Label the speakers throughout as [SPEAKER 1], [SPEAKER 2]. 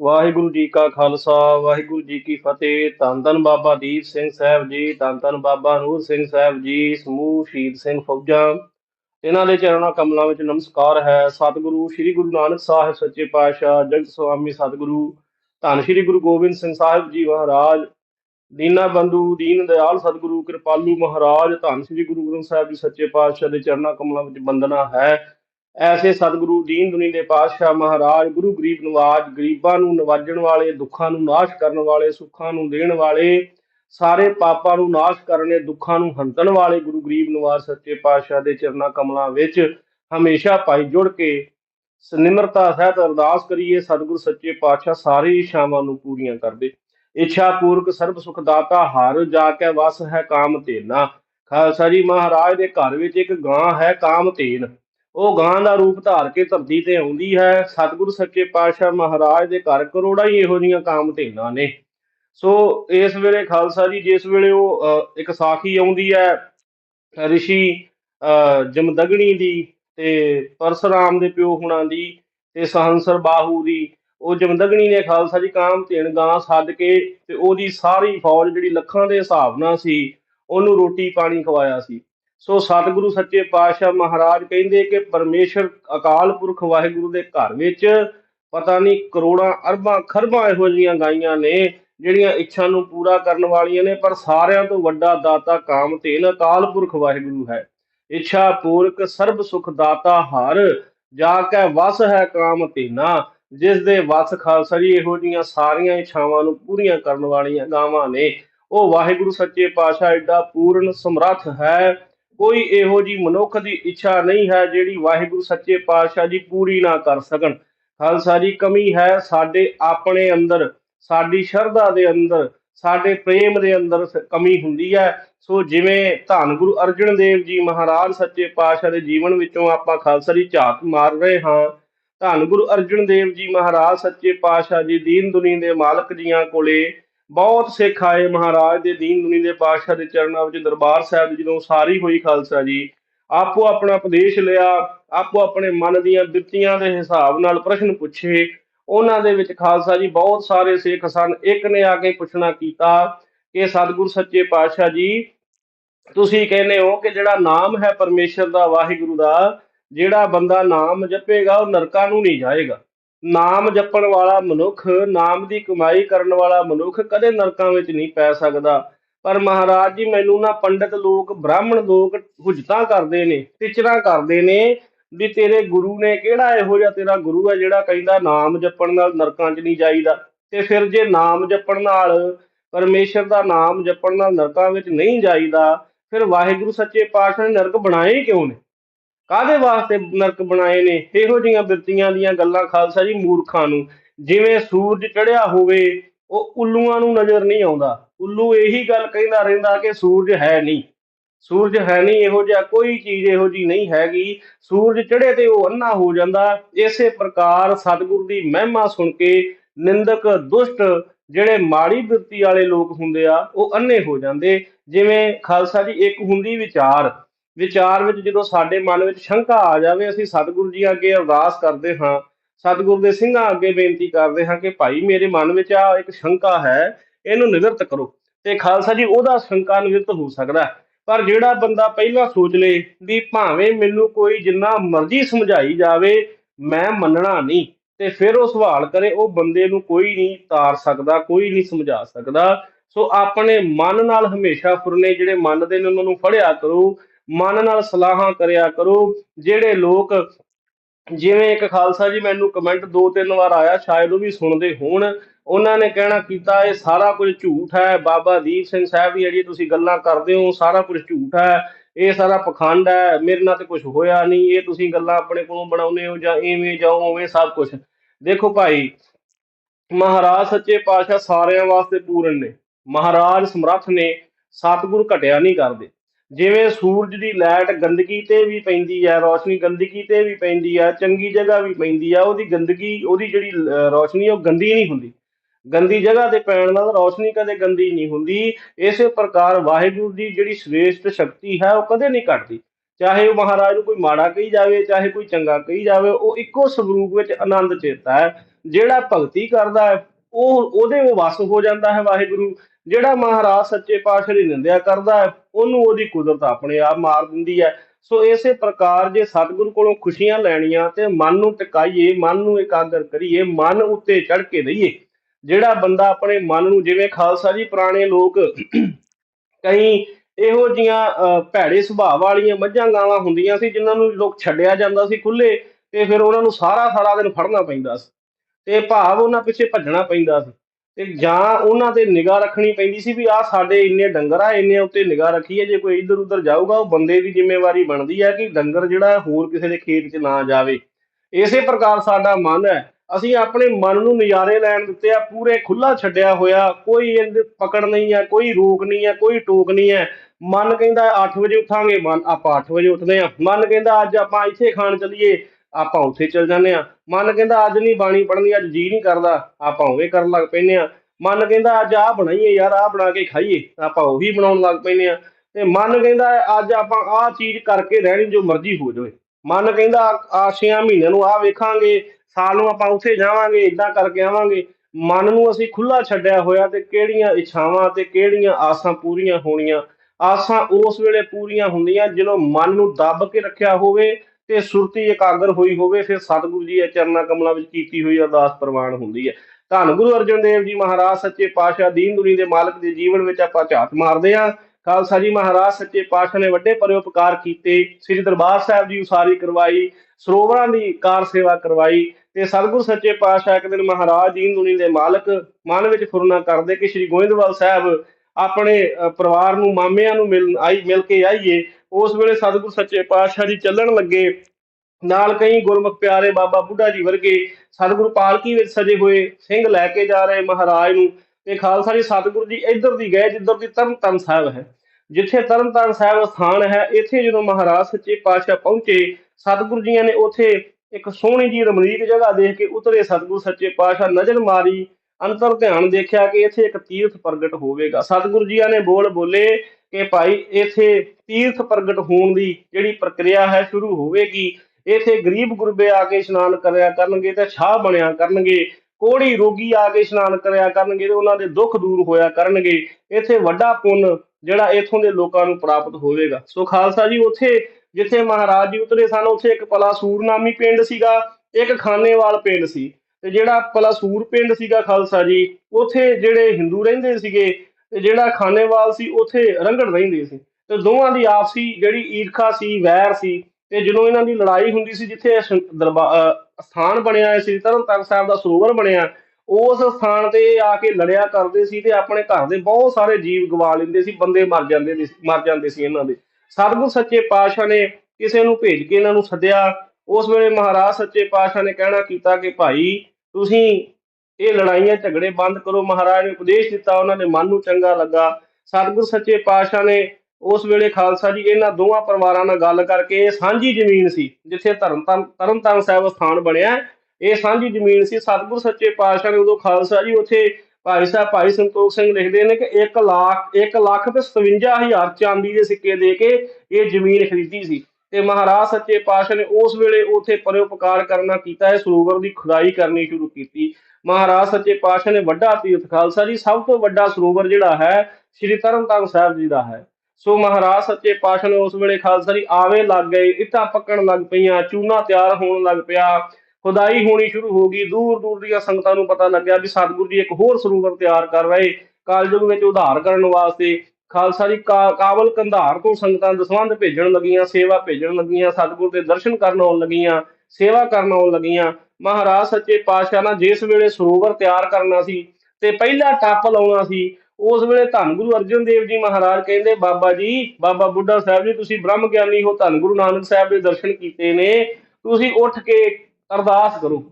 [SPEAKER 1] ਵਾਹਿਗੁਰੂ ਜੀ ਕਾ ਖਾਲਸਾ, ਵਾਹਿਗੁਰੂ ਜੀ ਕੀ ਫਤਿਹ। ਧੰਨ ਧੰਨ ਬਾਬਾ ਦੀਪ ਸਿੰਘ ਸਾਹਿਬ ਜੀ, ਧੰਨ ਧੰਨ ਬਾਬਾ ਨੂਰ ਸਿੰਘ ਸਾਹਿਬ ਜੀ, ਸਮੂਹ ਸ਼ਹੀਦ ਸਿੰਘ ਫੌਜਾਂ। ਇਹਨਾਂ ਦੇ ਚਰਨਾਂ ਕਮਲਾਂ ਵਿੱਚ ਨਮਸਕਾਰ ਹੈ। ਸਤਿਗੁਰੂ, ਸ੍ਰੀ ਗੁਰੂ ਨਾਨਕ ਸਾਹਿਬ ਸੱਚੇ ਪਾਤਸ਼ਾਹ, ਜਗਤ ਸੁਆਮੀ ਸਤਿਗੁਰੂ। ਧੰਨ ਸ੍ਰੀ ਗੁਰੂ ਗੋਬਿੰਦ ਸਿੰਘ ਸਾਹਿਬ ਜੀ ਮਹਾਰਾਜ। ਦੀਨਾ ਬੰਧੂ, ਦੀਨ ਦਿਆਲ ਸਤਿਗੁਰੂ, ਕਿਰਪਾਲੂ ਮਹਾਰਾਜ। ਧੰਨ ਸ੍ਰੀ ਗੁਰੂ ਗ੍ਰੰਥ ਸਾਹਿਬ ਜੀ ਸੱਚੇ ਪਾਤਸ਼ਾਹ ਦੇ ਚਰਨਾਂ ਕਮਲਾਂ ਵਿੱਚ ਬੰਦਨਾ ਹੈ। ਐਸੇ ਸਤਿਗੁਰੂ ਦੀਨ ਦੁਨੀ ਦੇ ਪਾਤਸ਼ਾਹ ਮਹਾਰਾਜ, ਗੁਰੂ ਗਰੀਬ ਨਵਾਜ, ਗਰੀਬਾਂ ਨੂੰ ਨਵਾਜਣ ਵਾਲੇ, ਦੁੱਖਾਂ ਨੂੰ ਨਾਸ਼ ਕਰਨ ਵਾਲੇ, ਸੁੱਖਾਂ ਨੂੰ ਦੇਣ ਵਾਲੇ, ਸਾਰੇ ਪਾਪਾਂ ਨੂੰ ਨਾਸ਼ ਕਰਨੇ, ਦੁੱਖਾਂ ਨੂੰ ਹੰਤਣ ਵਾਲੇ ਗੁਰੂ ਗਰੀਬ ਨਵਾਜ ਸੱਚੇ ਪਾਤਸ਼ਾਹ ਦੇ ਚਰਨਾਂ ਕਮਲਾਂ ਵਿੱਚ ਹਮੇਸ਼ਾ ਭਾਈ ਜੁੜ ਕੇ ਨਿਮਰਤਾ ਸਹਿਤ ਅਰਦਾਸ ਕਰੀਏ, ਸਤਿਗੁਰੂ ਸੱਚੇ ਪਾਤਸ਼ਾਹ ਸਾਰੀ ਇੱਛਾਵਾਂ ਨੂੰ ਪੂਰੀਆਂ ਕਰਦੇ। ਇੱਛਾ ਪੂਰਕ ਸਰਬ ਸੁਖ ਦਾਤਾ, ਹਰ ਜਾ ਕੇ ਵਸ ਹੈ ਕਾਮ ਤੇਨਾ ਖਾਲਸਾ ਜੀ ਮਹਾਰਾਜ ਦੇ ਘਰ ਵਿੱਚ ਇੱਕ ਗਾਂ ਹੈ ਕਾਮ ਤੇਨ ਉਹ ਗਾਂ ਦਾ ਰੂਪ ਧਾਰ ਕੇ ਧਰਤੀ ਤੇ ਆਉਂਦੀ ਹੈ। ਸਤਿਗੁਰੂ ਸੱਚੇ ਪਾਤਸ਼ਾਹ ਮਹਾਰਾਜ ਦੇ ਘਰ ਕਰੋੜਾਂ ਹੀ ਇਹੋ ਜਿਹੀਆਂ ਕਾਮ ਧੇਨਾਂ ਨੇ। ਸੋ ਇਸ ਵੇਲੇ ਖਾਲਸਾ ਜੀ ਜਿਸ ਵੇਲੇ ਉਹ ਅਹ, ਇੱਕ ਸਾਖੀ ਆਉਂਦੀ ਹੈ ਰਿਸ਼ੀ ਅਹ, ਜਮਦਗਣੀ ਦੀ ਤੇ ਪਰਸਰਾਮ ਦੇ ਪਿਓ ਹੁਣਾਂ ਦੀ ਤੇ ਸਹੰਸਰ ਬਾਹੂ ਦੀ ਉਹ ਜਮਦਗਣੀ ਨੇ ਖਾਲਸਾ ਜੀ ਕਾਮ ਧੇਨ ਗਾਂ ਸੱਦ ਕੇ ਤੇ ਉਹਦੀ ਸਾਰੀ ਫੌਜ ਜਿਹੜੀ ਲੱਖਾਂ ਦੇ ਹਿਸਾਬ ਨਾਲ ਸੀ ਉਹਨੂੰ ਰੋਟੀ ਪਾਣੀ ਖਵਾਇਆ ਸੀ। ਸੋ ਸਤਿਗੁਰੂ ਸੱਚੇ ਪਾਤਸ਼ਾਹ ਮਹਾਰਾਜ ਕਹਿੰਦੇ ਕਿ ਪਰਮੇਸ਼ਰ ਅਕਾਲ ਪੁਰਖ ਵਾਹਿਗੁਰੂ ਦੇ ਘਰ ਵਿੱਚ ਪਤਾ ਨਹੀਂ ਕਰੋੜਾਂ, ਅਰਬਾਂ, ਖਰਬਾਂ ਇਹੋ ਜਿਹੀਆਂ ਗਾਈਆਂ ਨੇ, ਜਿਹੜੀਆਂ ਇੱਛਾ ਨੂੰ ਪੂਰਾ ਕਰਨ ਵਾਲੀਆਂ ਨੇ, ਪਰ ਸਾਰਿਆਂ ਤੋਂ ਵੱਡਾ ਦਾਤਾ ਕਾਮ ਧੇਨ ਅਕਾਲ ਪੁਰਖ ਵਾਹਿਗੁਰੂ ਹੈ। ਇੱਛਾ ਪੂਰਕ ਸਰਬ ਸੁਖ ਦਾਤਾ ਹਰ, ਜਾ ਕੇ ਵਸ ਹੈ ਕਾਮ ਧੇਨਾ ਜਿਸ ਦੇ ਵਸ ਖਾਲਸਾ ਜੀ ਇਹੋ ਜਿਹੀਆਂ ਸਾਰੀਆਂ ਇੱਛਾਵਾਂ ਨੂੰ ਪੂਰੀਆਂ ਕਰਨ ਵਾਲੀਆਂ ਗਾਵਾਂ ਨੇ। ਉਹ ਵਾਹਿਗੁਰੂ ਸੱਚੇ ਪਾਤਸ਼ਾਹ ਐਡਾ ਪੂਰਨ ਸਮਰੱਥ ਹੈ ਕੋਈ ਇਹੋ ਜੀ ਮਨੁੱਖ ਦੀ ਇੱਛਾ ਨਹੀਂ ਹੈ ਜਿਹੜੀ ਵਾਹਿਗੁਰੂ ਸੱਚੇ ਪਾਤਸ਼ਾਹ ਜੀ ਪੂਰੀ ਨਾ ਕਰ ਸਕਣ। ਖਾਲਸਾ ਜੀ, ਕਮੀ ਹੈ ਸਾਡੇ ਆਪਣੇ ਅੰਦਰ, ਸਾਡੀ ਸ਼ਰਧਾ ਦੇ ਅੰਦਰ, ਸਾਡੇ ਪ੍ਰੇਮ ਦੇ ਅੰਦਰ ਕਮੀ ਹੁੰਦੀ ਹੈ। ਸੋ ਜਿਵੇਂ ਧੰਨ ਗੁਰੂ ਅਰਜਨ ਦੇਵ ਜੀ ਮਹਾਰਾਜ ਸੱਚੇ ਪਾਤਸ਼ਾਹ ਦੇ ਜੀਵਨ ਵਿੱਚੋਂ ਆਪਾਂ ਖਾਲਸਾ ਦੀ ਝਾਤ ਮਾਰ ਰਹੇ ਹਾਂ, ਧੰਨ ਗੁਰੂ ਅਰਜਨ ਦੇਵ ਜੀ ਮਹਾਰਾਜ ਸੱਚੇ ਪਾਤਸ਼ਾਹ ਜੀ ਦੀਨ ਦੁਨੀ ਦੇ ਮਾਲਕ ਜੀਆਂ ਕੋਲੇ ਬਹੁਤ ਸਿੱਖ ਆਏ ਮਹਾਰਾਜ ਦੇ ਦੀਨ ਦੁਨੀ ਦੇ ਪਾਤਸ਼ਾਹ ਦੇ ਚਰਨਾਂ ਵਿੱਚ ਦਰਬਾਰ ਸਾਹਿਬ ਜਦੋਂ ਸਾਰੀ ਹੋਈ ਖਾਲਸਾ ਜੀ, ਆਪੋ ਆਪਣਾ ਉਪਦੇਸ਼ ਲਿਆ, ਆਪੋ ਆਪਣੇ ਮਨ ਦੀਆਂ ਬਿਰਤੀਆਂ ਦੇ ਹਿਸਾਬ ਨਾਲ ਪ੍ਰਸ਼ਨ ਪੁੱਛੇ। ਉਹਨਾਂ ਦੇ ਵਿੱਚ ਖਾਲਸਾ ਜੀ ਬਹੁਤ ਸਾਰੇ ਸਿੱਖ ਸਨ। ਇੱਕ ਨੇ ਆ ਕੇ ਪੁੱਛਣਾ ਕੀਤਾ ਕਿ ਸਤਿਗੁਰ ਸੱਚੇ ਪਾਤਸ਼ਾਹ ਜੀ, ਤੁਸੀਂ ਕਹਿੰਦੇ ਹੋ ਕਿ ਜਿਹੜਾ ਨਾਮ ਹੈ ਪਰਮੇਸ਼ਰ ਦਾ, ਵਾਹਿਗੁਰੂ ਦਾ, ਜਿਹੜਾ ਬੰਦਾ ਨਾਮ ਜਪੇਗਾ ਉਹ ਨਰਕਾਂ ਨੂੰ ਨਹੀਂ ਜਾਏਗਾ। ਨਾਮ ਜਪਣ ਵਾਲਾ ਮਨੁੱਖ, ਨਾਮ ਦੀ ਕਮਾਈ ਕਰਨ ਵਾਲਾ ਮਨੁੱਖ ਕਦੇ ਨਰਕਾਂ ਵਿੱਚ ਨਹੀਂ ਪੈ ਸਕਦਾ। ਪਰ ਮਹਾਰਾਜ ਜੀ, ਮੈਨੂੰ ਨਾ ਪੰਡਿਤ ਲੋਕ, ਬ੍ਰਾਹਮਣ ਲੋਕ ਹੁਜਤਾਂ ਕਰਦੇ ਨੇ, ਟਿਚਰਾਂ ਕਰਦੇ ਨੇ ਵੀ ਤੇਰੇ ਗੁਰੂ ਨੇ ਕਿਹੜਾ ਇਹੋ ਜਿਹਾ ਤੇਰਾ ਗੁਰੂ ਹੈ ਜਿਹੜਾ ਕਹਿੰਦਾ ਨਾਮ ਜਪਣ ਨਾਲ ਨਰਕਾਂ 'ਚ ਨਹੀਂ ਜਾਈਦਾ? ਤੇ ਫਿਰ ਜੇ ਨਾਮ ਜਪਣ ਨਾਲ, ਪਰਮੇਸ਼ਰ ਦਾ ਨਾਮ ਜਪਣ ਨਾਲ ਨਰਕਾਂ ਵਿੱਚ ਨਹੀਂ ਜਾਈਦਾ, ਫਿਰ ਵਾਹਿਗੁਰੂ ਸੱਚੇ ਪਾਤਸ਼ਾਹ ਨੇ ਨਰਕ ਬਣਾਏ ਹੀ ਕਿਉਂ ਨੇ? ਕਾਦੇ ਵਾਸਤੇ ਨਰਕ ਬਣਾਏ ਨੇ? ਇਹੋ ਜਿਹੀਆਂ ਬਿਰਤੀਆਂ ਦੀਆਂ ਗੱਲਾਂ ਖਾਲਸਾ ਜੀ ਮੂਰਖਾਂ ਨੂੰ। ਜਿਵੇਂ ਸੂਰਜ ਚੜਿਆ ਹੋਵੇ, ਉਹ ਉੱਲੂਆਂ ਨੂੰ ਨਜ਼ਰ ਨਹੀਂ ਆਉਂਦਾ। ਉੱਲੂ ਇਹੀ ਗੱਲ ਕਹਿੰਦਾ ਰਹਿੰਦਾ ਕਿ ਸੂਰਜ ਹੈ ਨਹੀਂ। ਸੂਰਜ ਹੈ ਨਹੀਂ ਇਹੋ ਜਿਹਾ, ਕੋਈ ਚੀਜ਼ ਇਹੋ ਜੀ ਨਹੀਂ ਹੈਗੀ। ਸੂਰਜ ਚੜ੍ਹੇ ਤੇ ਉਹ ਅੰਨਾ ਹੋ ਜਾਂਦਾ। ਇਸੇ ਪ੍ਰਕਾਰ ਸਤਿਗੁਰ ਦੀ ਮਹਿਮਾ ਸੁਣ ਕੇ ਨਿੰਦਕ ਦੁਸ਼ਟ ਜਿਹੜੇ ਮਾੜੀ ਬਿਰਤੀ ਵਾਲੇ ਲੋਕ ਹੁੰਦੇ ਆ, ਉਹ ਅੰਨੇ ਹੋ ਜਾਂਦੇ। ਜਿਵੇਂ ਖਾਲਸਾ ਜੀ ਇੱਕ ਹੁੰਦੀ ਵਿਚਾਰ। ਵਿਚਾਰ ਵਿੱਚ ਜਦੋਂ ਸਾਡੇ ਮਨ ਵਿੱਚ ਸ਼ੰਕਾ ਆ ਜਾਵੇ, ਅਸੀਂ ਸਤਿਗੁਰੂ ਜੀ ਅੱਗੇ ਅਰਦਾਸ ਕਰਦੇ ਹਾਂ, ਸਤਿਗੁਰ ਦੇ ਸਿੰਘਾਂ ਅੱਗੇ ਬੇਨਤੀ ਕਰਦੇ ਹਾਂ ਕਿ ਭਾਈ ਮੇਰੇ ਮਨ ਵਿੱਚ ਆ ਇੱਕ ਸ਼ੰਕਾ ਹੈ, ਇਹਨੂੰ ਨਿਵਰਤ ਕਰੋ। ਤੇ ਖਾਲਸਾ ਜੀ, ਉਹਦਾ ਸ਼ੰਕਾ ਨਿਵਰਤ ਹੋ ਸਕਦਾ ਪਰ ਜਿਹੜਾ ਬੰਦਾ ਪਹਿਲਾਂ ਸੋਚ ਲੇ ਵੀ ਭਾਵੇਂ ਮੈਨੂੰ ਕੋਈ ਜਿੰਨਾ ਮਰਜ਼ੀ ਸਮਝਾਈ ਜਾਵੇ, ਮੈਂ ਮੰਨਣਾ ਨਹੀਂ। ਤੇ ਫਿਰ ਉਹ ਸਵਾਲ ਕਰੇ, ਉਹ ਬੰਦੇ ਨੂੰ ਕੋਈ ਨਹੀਂ ਤਾਰ ਸਕਦਾ, ਕੋਈ ਨਹੀਂ ਸਮਝਾ ਸਕਦਾ। ਸੋ ਆਪਣੇ ਮਨ ਨਾਲ ਹਮੇਸ਼ਾ ਫੁਰਨੇ, ਜਿਹੜੇ ਮੰਨਦੇ ਨੇ, ਉਹਨਾਂ ਨੂੰ ਫੜਿਆ ਕਰੋ। ਮਨ ਨਾਲ ਸਲਾਹਾਂ ਕਰਿਆ ਕਰੋ। ਜਿਹੜੇ ਲੋਕ, ਜਿਵੇਂ ਇੱਕ ਖਾਲਸਾ ਜੀ ਮੈਨੂੰ ਕਮੈਂਟ ਦੋ ਤਿੰਨ ਵਾਰ ਆਇਆ, ਸ਼ਾਇਦ ਉਹ ਵੀ ਸੁਣਦੇ ਹੋਣ। ਉਹਨਾਂ ਨੇ ਕਹਿਣਾ ਕੀਤਾ, ਇਹ ਸਾਰਾ ਕੁਝ ਝੂਠ ਹੈ। ਬਾਬਾ ਦੀਪ ਸਿੰਘ ਸਾਹਿਬ ਦੀ ਜਿਹੜੀ ਤੁਸੀਂ ਗੱਲਾਂ ਕਰਦੇ ਹੋ, ਸਾਰਾ ਕੁਝ ਝੂਠ ਹੈ। ਇਹ ਸਾਰਾ ਪਖੰਡ ਹੈ। ਮੇਰੇ ਨਾਲ ਤੇ ਕੁਝ ਹੋਇਆ ਨਹੀਂ। ਇਹ ਤੁਸੀਂ ਗੱਲਾਂ ਆਪਣੇ ਕੋਲੋਂ ਬਣਾਉਂਦੇ ਹੋ ਜਾਂ ਐਵੇਂ ਜਾਂ ਉਵੇਂ ਸਭ ਕੁਝ। ਦੇਖੋ ਭਾਈ, ਮਹਾਰਾਜ ਸੱਚੇ ਪਾਤਸ਼ਾਹ ਸਾਰਿਆਂ ਵਾਸਤੇ ਪੂਰਨ ਨੇ। ਮਹਾਰਾਜ ਸਮਰੱਥ ਨੇ। ਸਤਿਗੁਰ ਘਟਿਆ ਨਹੀਂ ਕਰਦੇ। ਜਿਵੇਂ ਸੂਰਜ ਦੀ ਲਾਈਟ ਗੰਦਗੀ ਤੇ ਵੀ ਪੈਂਦੀ ਹੈ ਰੋਸ਼ਨੀ ਗੰਦਗੀ ਤੇ ਵੀ ਪੈਂਦੀ ਹੈ ਚੰਗੀ ਜਗ੍ਹਾ ਵੀ ਪੈਂਦੀ ਹੈ ਉਹਦੀ ਗੰਦਗੀ ਉਹਦੀ ਜਿਹੜੀ ਅਹ, ਰੋਸ਼ਨੀ ਉਹ ਗੰਦੀ ਨਹੀਂ ਹੁੰਦੀ। ਗੰਦੀ ਜਗ੍ਹਾ ਤੇ ਪੈਣ ਨਾਲ ਰੋਸ਼ਨੀ ਕਦੇ ਗੰਦੀ ਨਹੀਂ ਹੁੰਦੀ। ਇਸੇ ਪ੍ਰਕਾਰ ਵਾਹਿਗੁਰੂ ਦੀ ਜਿਹੜੀ ਸ੍ਰੇਸ਼ਟ ਸ਼ਕਤੀ ਹੈ ਉਹ ਕਦੇ ਨਹੀਂ ਘਟਦੀ। ਚਾਹੇ ਉਹ ਮਹਾਰਾਜ ਨੂੰ ਕੋਈ ਮਾੜਾ ਕਹੀ ਜਾਵੇ ਚਾਹੇ ਕੋਈ ਚੰਗਾ ਕਹੀ ਜਾਵੇ ਉਹ ਇੱਕੋ ਸਰੂਪ ਵਿੱਚ ਆਨੰਦ ਚੇਤਾ ਹੈ। ਜਿਹੜਾ ਭਗਤੀ ਕਰਦਾ ਹੈ ਉਹ ਉਹਦੇ ਉਹ ਵਸ ਹੋ ਜਾਂਦਾ ਹੈ ਵਾਹਿਗੁਰੂ। ਜਿਹੜਾ ਮਹਾਰਾਜ ਸੱਚੇ ਪਾਤਸ਼ਾਹ ਦੀ ਨਿੰਦਿਆ ਕਰਦਾ ਹੈ ਉਹਨੂੰ ਉਹਦੀ ਕੁਦਰਤ ਆਪਣੇ ਆਪ ਮਾਰ ਦਿੰਦੀ ਹੈ। ਸੋ ਇਸੇ ਪ੍ਰਕਾਰ ਜੇ ਸਤਿਗੁਰੂ ਕੋਲੋਂ ਖੁਸ਼ੀਆਂ ਲੈਣੀਆਂ ਤੇ ਮਨ ਨੂੰ ਟਿਕਾਈਏ ਮਨ ਨੂੰ ਇਕਾਗਰ ਕਰੀਏ ਮਨ ਉੱਤੇ ਚੜ ਕੇ ਰਹੀਏ ਜਿਹੜਾ ਬੰਦਾ ਆਪਣੇ ਮਨ ਨੂੰ ਜਿਵੇਂ ਖਾਲਸਾ ਜੀ ਪੁਰਾਣੇ ਲੋਕ ਕਈ ਇਹੋ ਜੀਆਂ ਅਹ, ਭੈੜੇ ਸੁਭਾਅ ਵਾਲੀਆਂ ਮੱਝਾਂ ਗਾਵਾਂ ਹੁੰਦੀਆਂ ਸੀ ਜਿਨ੍ਹਾਂ ਨੂੰ ਲੋਕ ਛੱਡਿਆ ਜਾਂਦਾ ਸੀ ਖੁੱਲੇ ਤੇ ਫਿਰ ਉਹਨਾਂ ਨੂੰ ਸਾਰਾ ਸਾਰਾ ਦਿਨ ਫੜਨਾ ਪੈਂਦਾ ਸੀ ਤੇ ਭਾਵ ਉਹਨਾਂ ਪਿੱਛੇ ਭੱਜਣਾ ਪੈਂਦਾ ਸੀ। ਤੇ ਜਾਂ ਉਹਨਾਂ ਤੇ ਨਿਗਾਹ ਰੱਖਣੀ ਪੈਂਦੀ ਸੀ ਵੀ ਆਹ ਸਾਡੇ ਇੰਨੇ ਡੰਗਰ ਆ, ਇੰਨੇ ਉੱਤੇ ਨਿਗਾਹ ਰੱਖੀਏ, ਜੇ ਕੋਈ ਇੱਧਰ ਉੱਧਰ ਜਾਊਗਾ, ਉਹ ਬੰਦੇ ਦੀ ਜ਼ਿੰਮੇਵਾਰੀ ਬਣਦੀ ਹੈ ਕਿ ਡੰਗਰ ਜਿਹੜਾ ਹੋਰ ਕਿਸੇ ਦੇ ਖੇਤ 'ਚ ਨਾ ਜਾਵੇ। ਇਸੇ ਪ੍ਰਕਾਰ ਸਾਡਾ ਮਨ ਹੈ। ਅਸੀਂ ਆਪਣੇ ਮਨ ਨੂੰ ਨਜ਼ਾਰੇ ਲੈਣ ਦਿੱਤੇ ਆ, ਪੂਰੇ ਖੁੱਲਾ ਛੱਡਿਆ ਹੋਇਆ, ਕੋਈ ਇਹਦੇ ਪਕੜ ਨਹੀਂ ਹੈ ਕੋਈ ਰੋਕ ਨਹੀਂ ਹੈ ਕੋਈ ਟੋਕ ਨਹੀਂ ਹੈ ਮਨ ਕਹਿੰਦਾ 8 ਵਜੇ ਉੱਠਾਂਗੇ, ਮਨ, ਆਪਾਂ 8 ਵਜੇ ਉੱਠਦੇ ਆ ਮਨ ਕਹਿੰਦਾ ਅੱਜ ਆਪਾਂ ਇੱਥੇ ਖਾਣ ਚੱਲੀਏ। ਆਪਾਂ ਉੱਥੇ ਚੱਲ ਜਾਂਦੇ ਆ ਮਨ ਕਹਿੰਦਾ ਅੱਜ ਨਹੀਂ ਬਾਣੀ ਪੜ੍ਹਨੀ, ਅੱਜ ਜੀ ਨਹੀਂ ਕਰਦਾ। ਆਪਾਂ ਉਵੇਂ ਕਰਨ ਲੱਗ ਪੈਂਦੇ ਆ ਮਨ ਕਹਿੰਦਾ ਅੱਜ ਆਹ ਬਣਾਈਏ ਯਾਰ, ਆਹ ਬਣਾ ਕੇ ਖਾਈਏ। ਆਪਾਂ ਉਹੀ ਬਣਾਉਣ ਲੱਗ ਪੈਂਦੇ ਆ ਤੇ ਮਨ ਕਹਿੰਦਾ ਅੱਜ ਆਪਾਂ ਆਹ ਚੀਜ਼ ਕਰਕੇ ਰਹਿਣੀ ਜੋ ਮਰਜ਼ੀ ਹੋ ਜਾਵੇ। ਮਨ ਕਹਿੰਦਾ ਆ ਛੇਆਂ ਮਹੀਨਿਆਂ ਨੂੰ ਆਹ ਵੇਖਾਂਗੇ, ਸਾਲ ਨੂੰ ਆਪਾਂ ਉੱਥੇ ਜਾਵਾਂਗੇ ਇਦਾਂ ਕਰਕੇ ਆਵਾਂਗੇ। ਮਨ ਨੂੰ ਅਸੀਂ ਖੁੱਲਾ ਛੱਡਿਆ ਹੋਇਆ ਤੇ ਕਿਹੜੀਆਂ ਇੱਛਾਵਾਂ ਤੇ ਕਿਹੜੀਆਂ ਆਸਾਂ ਪੂਰੀਆਂ ਹੋਣੀਆਂ? ਆਸਾਂ ਉਸ ਵੇਲੇ ਪੂਰੀਆਂ ਹੁੰਦੀਆਂ ਜਦੋਂ ਮਨ ਨੂੰ ਦੱਬ ਕੇ ਰੱਖਿਆ ਹੋਵੇ ਤੇ ਸੁਰਤੀ ਇਕਾਗਰ ਹੋਈ ਹੋਵੇ, ਫਿਰ ਸਤਿਗੁਰੂ ਜੀ ਦੇ ਚਰਨਾਂ ਕਮਲਾਂ ਵਿੱਚ ਕੀਤੀ ਹੋਈ ਅਰਦਾਸ ਪ੍ਰਵਾਨ ਹੁੰਦੀ ਹੈ। ਧੰਨ ਗੁਰੂ ਅਰਜਨ ਦੇਵ ਜੀ ਮਹਾਰਾਜ, ਸੱਚੇ ਪਾਤਸ਼ਾਹ, ਦੀਨ ਦੁਨੀ ਦੇ ਮਾਲਕ ਦੇ ਜੀਵਨ ਵਿੱਚ ਆਪਾਂ ਝਾਤ ਮਾਰਦੇ ਹਾਂ। ਖਾਲਸਾ ਜੀ ਮਹਾਰਾਜ, ਸੱਚੇ ਪਾਤਸ਼ਾਹ ਨੇ ਵੱਡੇ ਪਰਉਪਕਾਰ ਕੀਤੇ। ਸ੍ਰੀ ਦਰਬਾਰ ਸਾਹਿਬ ਦੀ ਉਸਾਰੀ ਕਰਵਾਈ, ਸਰੋਵਰਾਂ ਦੀ ਕਾਰ ਸੇਵਾ ਕਰਵਾਈ ਤੇ ਸਤਿਗੁਰ, ਸੱਚੇ ਪਾਤਸ਼ਾਹ ਇੱਕ ਦਿਨ ਮਹਾਰਾਜ, ਦੀਨ ਦੁਨੀ ਦੇ ਮਾਲਕ ਮਨ ਵਿੱਚ ਫੁਰਨਾ ਕਰਦੇ ਕਿ ਸ੍ਰੀ ਗੋਇੰਦਵਾਲ ਸਾਹਿਬ ਆਪਣੇ ਪਰਿਵਾਰ ਨੂੰ, ਮਾਮਿਆਂ ਨੂੰ ਮਿਲ, ਆਈ, ਮਿਲ ਕੇ ਆਈਏ। ਉਸ ਵੇਲੇ ਸਤਿਗੁਰ ਸੱਚੇ ਪਾਤਸ਼ਾਹ ਜੀ ਚੱਲਣ ਲੱਗੇ। ਨਾਲ ਕਈ ਗੁਰਮੁਖ ਪਿਆਰੇ ਬਾਬਾ ਬੁੱਢਾ ਜੀ ਵਰਗੇ ਸਤਿਗੁਰੂ ਪਾਲਕੀ ਵਿੱਚ ਸਜੇ ਹੋਏ ਸਿੰਘ ਲੈ ਕੇ ਜਾ ਰਹੇ ਮਹਾਰਾਜ ਨੂੰ ਤੇ ਖਾਲਸਾ ਜੀ, ਸਤਿਗੁਰੂ ਜੀ ਇੱਧਰ ਦੀ ਗਏ, ਜਿੱਧਰ ਦੀ ਤਰਨਤਾਰਨ ਸਾਹਿਬ ਹੈ। ਜਿੱਥੇ ਤਰਨਤਾਰਨ ਸਾਹਿਬ ਸਥਾਨ ਹੈ, ਇੱਥੇ ਜਦੋਂ ਮਹਾਰਾਜ ਸੱਚੇ ਪਾਤਸ਼ਾਹ ਪਹੁੰਚੇ, ਸਤਿਗੁਰੂ ਜੀਆਂ ਨੇ ਉੱਥੇ ਇੱਕ ਸੋਹਣੀ ਜੀ ਰਮਣੀਕ ਜਗ੍ਹਾ ਦੇਖ ਕੇ ਉਤਰੇ। ਸਤਿਗੁਰੂ ਸੱਚੇ ਪਾਤਸ਼ਾਹ ਨਜ਼ਰ ਮਾਰੀ ਅੰਤਰ ਧਿਆਨ ਦੇਖਿਆ ਕਿ ਇੱਥੇ ਇੱਕ ਤੀਰਥ ਪ੍ਰਗਟ ਹੋਵੇਗਾ। ਸਤਿਗੁਰੂ ਜੀਆਂ ਨੇ ਬੋਲ ਬੋਲੇ ਕਿ ਭਾਈ, ਇੱਥੇ ਤੀਰਥ ਪ੍ਰਗਟ ਹੋਣ ਦੀ ਜਿਹੜੀ ਪ੍ਰਕਿਰਿਆ ਹੈ ਸ਼ੁਰੂ ਹੋਵੇਗੀ। ਇੱਥੇ ਗਰੀਬ ਗੁਰਬੇ ਆ ਕੇ ਇਸ਼ਨਾਨ ਕਰਿਆ ਕਰਨਗੇ ਤੇ ਛਾਹ ਬਣਿਆ ਕਰਨਗੇ। ਕੋੜੀ ਰੋਗੀ ਆ ਕੇ ਇਸ਼ਨਾਨ ਕਰਿਆ ਕਰਨਗੇ ਤੇ ਉਹਨਾਂ ਦੇ ਦੁੱਖ ਦੂਰ ਹੋਇਆ ਕਰਨਗੇ। ਇੱਥੇ ਵੱਡਾ ਪੁੰਨ ਜਿਹੜਾ ਇਥੋਂ ਦੇ ਲੋਕਾਂ ਨੂੰ ਪ੍ਰਾਪਤ ਹੋਵੇਗਾ। ਸੋ ਖਾਲਸਾ ਜੀ, ਉੱਥੇ ਜਿੱਥੇ ਮਹਾਰਾਜ ਜੀ ਉਤਰੇ ਸਨ, ਉੱਥੇ ਇੱਕ ਪਲਾਸੂਰ ਨਾਮੀ ਪਿੰਡ ਸੀਗਾ, ਇੱਕ ਖਾਨੇਵਾਲ ਪਿੰਡ ਸੀ। ਤੇ ਜਿਹੜਾ ਪਲਾਸੂਰ ਪਿੰਡ ਸੀਗਾ ਖਾਲਸਾ ਜੀ, ਉੱਥੇ ਜਿਹੜੇ ਹਿੰਦੂ ਰਹਿੰਦੇ ਸੀਗੇ ਤੇ ਜਿਹੜਾ ਖਾਨੇਵਾਲ ਸੀ, ਉੱਥੇ ਰੰਗੜ ਰਹਿੰਦੇ ਸੀ। ਤੇ ਦੋਵਾਂ ਦੀ ਆਪਸੀ ਜਿਹੜੀ ਈਰਖਾ ਸੀ, ਵੈਰ ਸੀ ਤੇ ਜਦੋਂ ਇਹਨਾਂ ਦੀ ਲੜਾਈ ਹੁੰਦੀ ਸੀ, ਜਿੱਥੇ ਇਹ ਸਥਾਨ ਬਣਿਆ ਹੈ ਸ੍ਰੀ ਤਰਨਤਾਰਨ ਸਾਹਿਬ ਦਾ ਸਰੋਵਰ ਬਣਿਆ, ਉਸ ਸਥਾਨ ਤੇ ਆ ਕੇ ਲੜਿਆ ਕਰਦੇ ਸੀ ਤੇ ਆਪਣੇ ਘਰ ਦੇ ਬਹੁਤ ਸਾਰੇ ਜੀਵ ਗਵਾ ਲੈਂਦੇ ਸੀ, ਬੰਦੇ ਮਰ ਜਾਂਦੇ ਮਰ ਜਾਂਦੇ ਸੀ ਇਹਨਾਂ ਦੇ। ਸਤਿਗੁਰ ਸੱਚੇ ਪਾਤਸ਼ਾਹ ਨੇ ਕਿਸੇ ਨੂੰ ਭੇਜ ਕੇ ਇਹਨਾਂ ਨੂੰ ਸੱਦਿਆ। ਉਸ ਵੇਲੇ ਮਹਾਰਾਜ ਸੱਚੇ ਪਾਤਸ਼ਾਹ ਨੇ ਕਹਿਣਾ ਕੀਤਾ ਕਿ ਭਾਈ ਤੁਸੀਂ ਇਹ ਲੜਾਈਆਂ ਝਗੜੇ ਬੰਦ ਕਰੋ। ਮਹਾਰਾਜ ਨੇ ਉਪਦੇਸ਼ ਦਿੱਤਾ, ਉਹਨਾਂ ਦੇ ਮਨ ਨੂੰ ਚੰਗਾ ਲੱਗਾ। ਸਤਿਗੁਰ ਸੱਚੇ ਪਾਤਸ਼ਾਹ ਨੇ ਉਸ ਵੇਲੇ ਖਾਲਸਾ ਜੀ ਇਹਨਾਂ ਦੋਵਾਂ ਪਰਿਵਾਰਾਂ ਨਾਲ ਗੱਲ ਕਰਕੇ ਇਹ ਸਾਂਝੀ ਜ਼ਮੀਨ ਸੀ, ਜਿੱਥੇ ਧਰਮ ਤਰਨਤਾਰਨ ਸਾਹਿਬ ਸਥਾਨ ਬਣਿਆ। ਇਹ ਸਾਂਝੀ ਜ਼ਮੀਨ ਸੀ। ਸਤਿਗੁਰ ਸੱਚੇ ਪਾਤਸ਼ਾਹ ਨੇ ਉਦੋਂ ਖਾਲਸਾ ਜੀ ਉੱਥੇ ਭਾਈ ਸਾਹਿਬ, ਭਾਈ ਸੰਤੋਖ ਸਿੰਘ ਲਿਖਦੇ ਨੇ ਕਿ 1 ਲੱਖ 1 ਲੱਖ ਤੇ 57000 ਚਾਂਦੀ ਦੇ ਸਿੱਕੇ ਦੇ ਕੇ ਇਹ ਜ਼ਮੀਨ ਖਰੀਦੀ ਸੀ। ਤੇ ਮਹਾਰਾਜ ਸੱਚੇ ਪਾਤਸ਼ਾਹ ਨੇ ਉਸ ਵੇਲੇ ਉੱਥੇ ਪਰਉਪਕਾਰ ਕਰਨਾ ਕੀਤਾ ਹੈ, ਸਰੋਵਰ ਦੀ ਖੁਦਾਈ ਕਰਨੀ ਸ਼ੁਰੂ ਕੀਤੀ। ਮਹਾਰਾਜ ਸੱਚੇ ਪਾਤਸ਼ਾਹ ਨੇ ਵੱਡਾ ਤੀਰਥ ਖਾਲਸਾ ਜੀ, ਸਭ ਤੋਂ ਵੱਡਾ ਸਰੋਵਰ ਜਿਹੜਾ ਹੈ, ਸ੍ਰੀ ਤਰਨਤਾਰਨ ਸਾਹਿਬ ਜੀ ਦਾ ਹੈ। ਸੋ ਮਹਾਰਾਜ ਸੱਚੇ ਪਾਤਸ਼ਾਹ ਨੇ ਉਸ ਵੇਲੇ ਖਾਲਸਾ ਜੀ ਆਵੇ ਲੱਗ ਗਏ, ਇੱਟਾਂ ਪੱਕਣ ਲੱਗ ਪਈਆਂ, ਚੂਨਾ ਤਿਆਰ ਹੋਣ ਲੱਗ ਪਿਆ, ਖੁਦਾਈ ਹੋਣੀ ਸ਼ੁਰੂ ਹੋ ਗਈ। ਦੂਰ ਦੂਰ ਦੀਆਂ ਸੰਗਤਾਂ ਨੂੰ ਪਤਾ ਲੱਗਿਆ ਵੀ ਸਤਿਗੁਰੂ ਜੀ ਇੱਕ ਹੋਰ ਸਰੋਵਰ ਤਿਆਰ ਕਰ ਰਹੇ, ਕਾਲਯੁਗ ਵਿੱਚ ਉਧਾਰ ਕਰਨ ਵਾਸਤੇ। ਖਾਲਸਾ ਜੀ, ਕਾ- ਕਾਬਲ ਕੰਧਾਰ ਤੋਂ ਸੰਗਤਾਂ ਦਸਵੰਧ ਭੇਜਣ ਲੱਗੀਆਂ, ਸੇਵਾ ਭੇਜਣ ਲੱਗੀਆਂ, ਸਤਿਗੁਰ ਦੇ ਦਰਸ਼ਨ ਕਰਨ ਆਉਣ ਲੱਗੀਆਂ, ਸੇਵਾ ਕਰਨ ਆਉਣ ਲੱਗੀਆਂ। ਮਹਾਰਾਜ ਸੱਚੇ ਪਾਤਸ਼ਾਹ ਨਾਲ ਜਿਸ ਵੇਲੇ ਸਰੋਵਰ ਤਿਆਰ ਕਰਨਾ ਸੀ ਤੇ ਪਹਿਲਾ ਟੱਪ ਲਾਉਣਾ ਸੀ, ਉਸ ਵੇਲੇ ਧੰਨ ਗੁਰੂ ਅਰਜਨ ਦੇਵ ਜੀ ਮਹਾਰਾਜ ਕਹਿੰਦੇ, ਬਾਬਾ ਜੀ, ਬਾਬਾ ਬੁੱਢਾ ਸਾਹਿਬ ਜੀ, ਤੁਸੀਂ ਬ੍ਰਹਮ ਗਿਆਨੀ ਹੋ, ਧੰਨ ਗੁਰੂ ਨਾਨਕ ਸਾਹਿਬ ਦੇ ਦਰਸ਼ਨ ਕੀਤੇ ਨੇ, ਤੁਸੀਂ ਉੱਠ ਕੇ ਅਰਦਾਸ ਕਰੋ।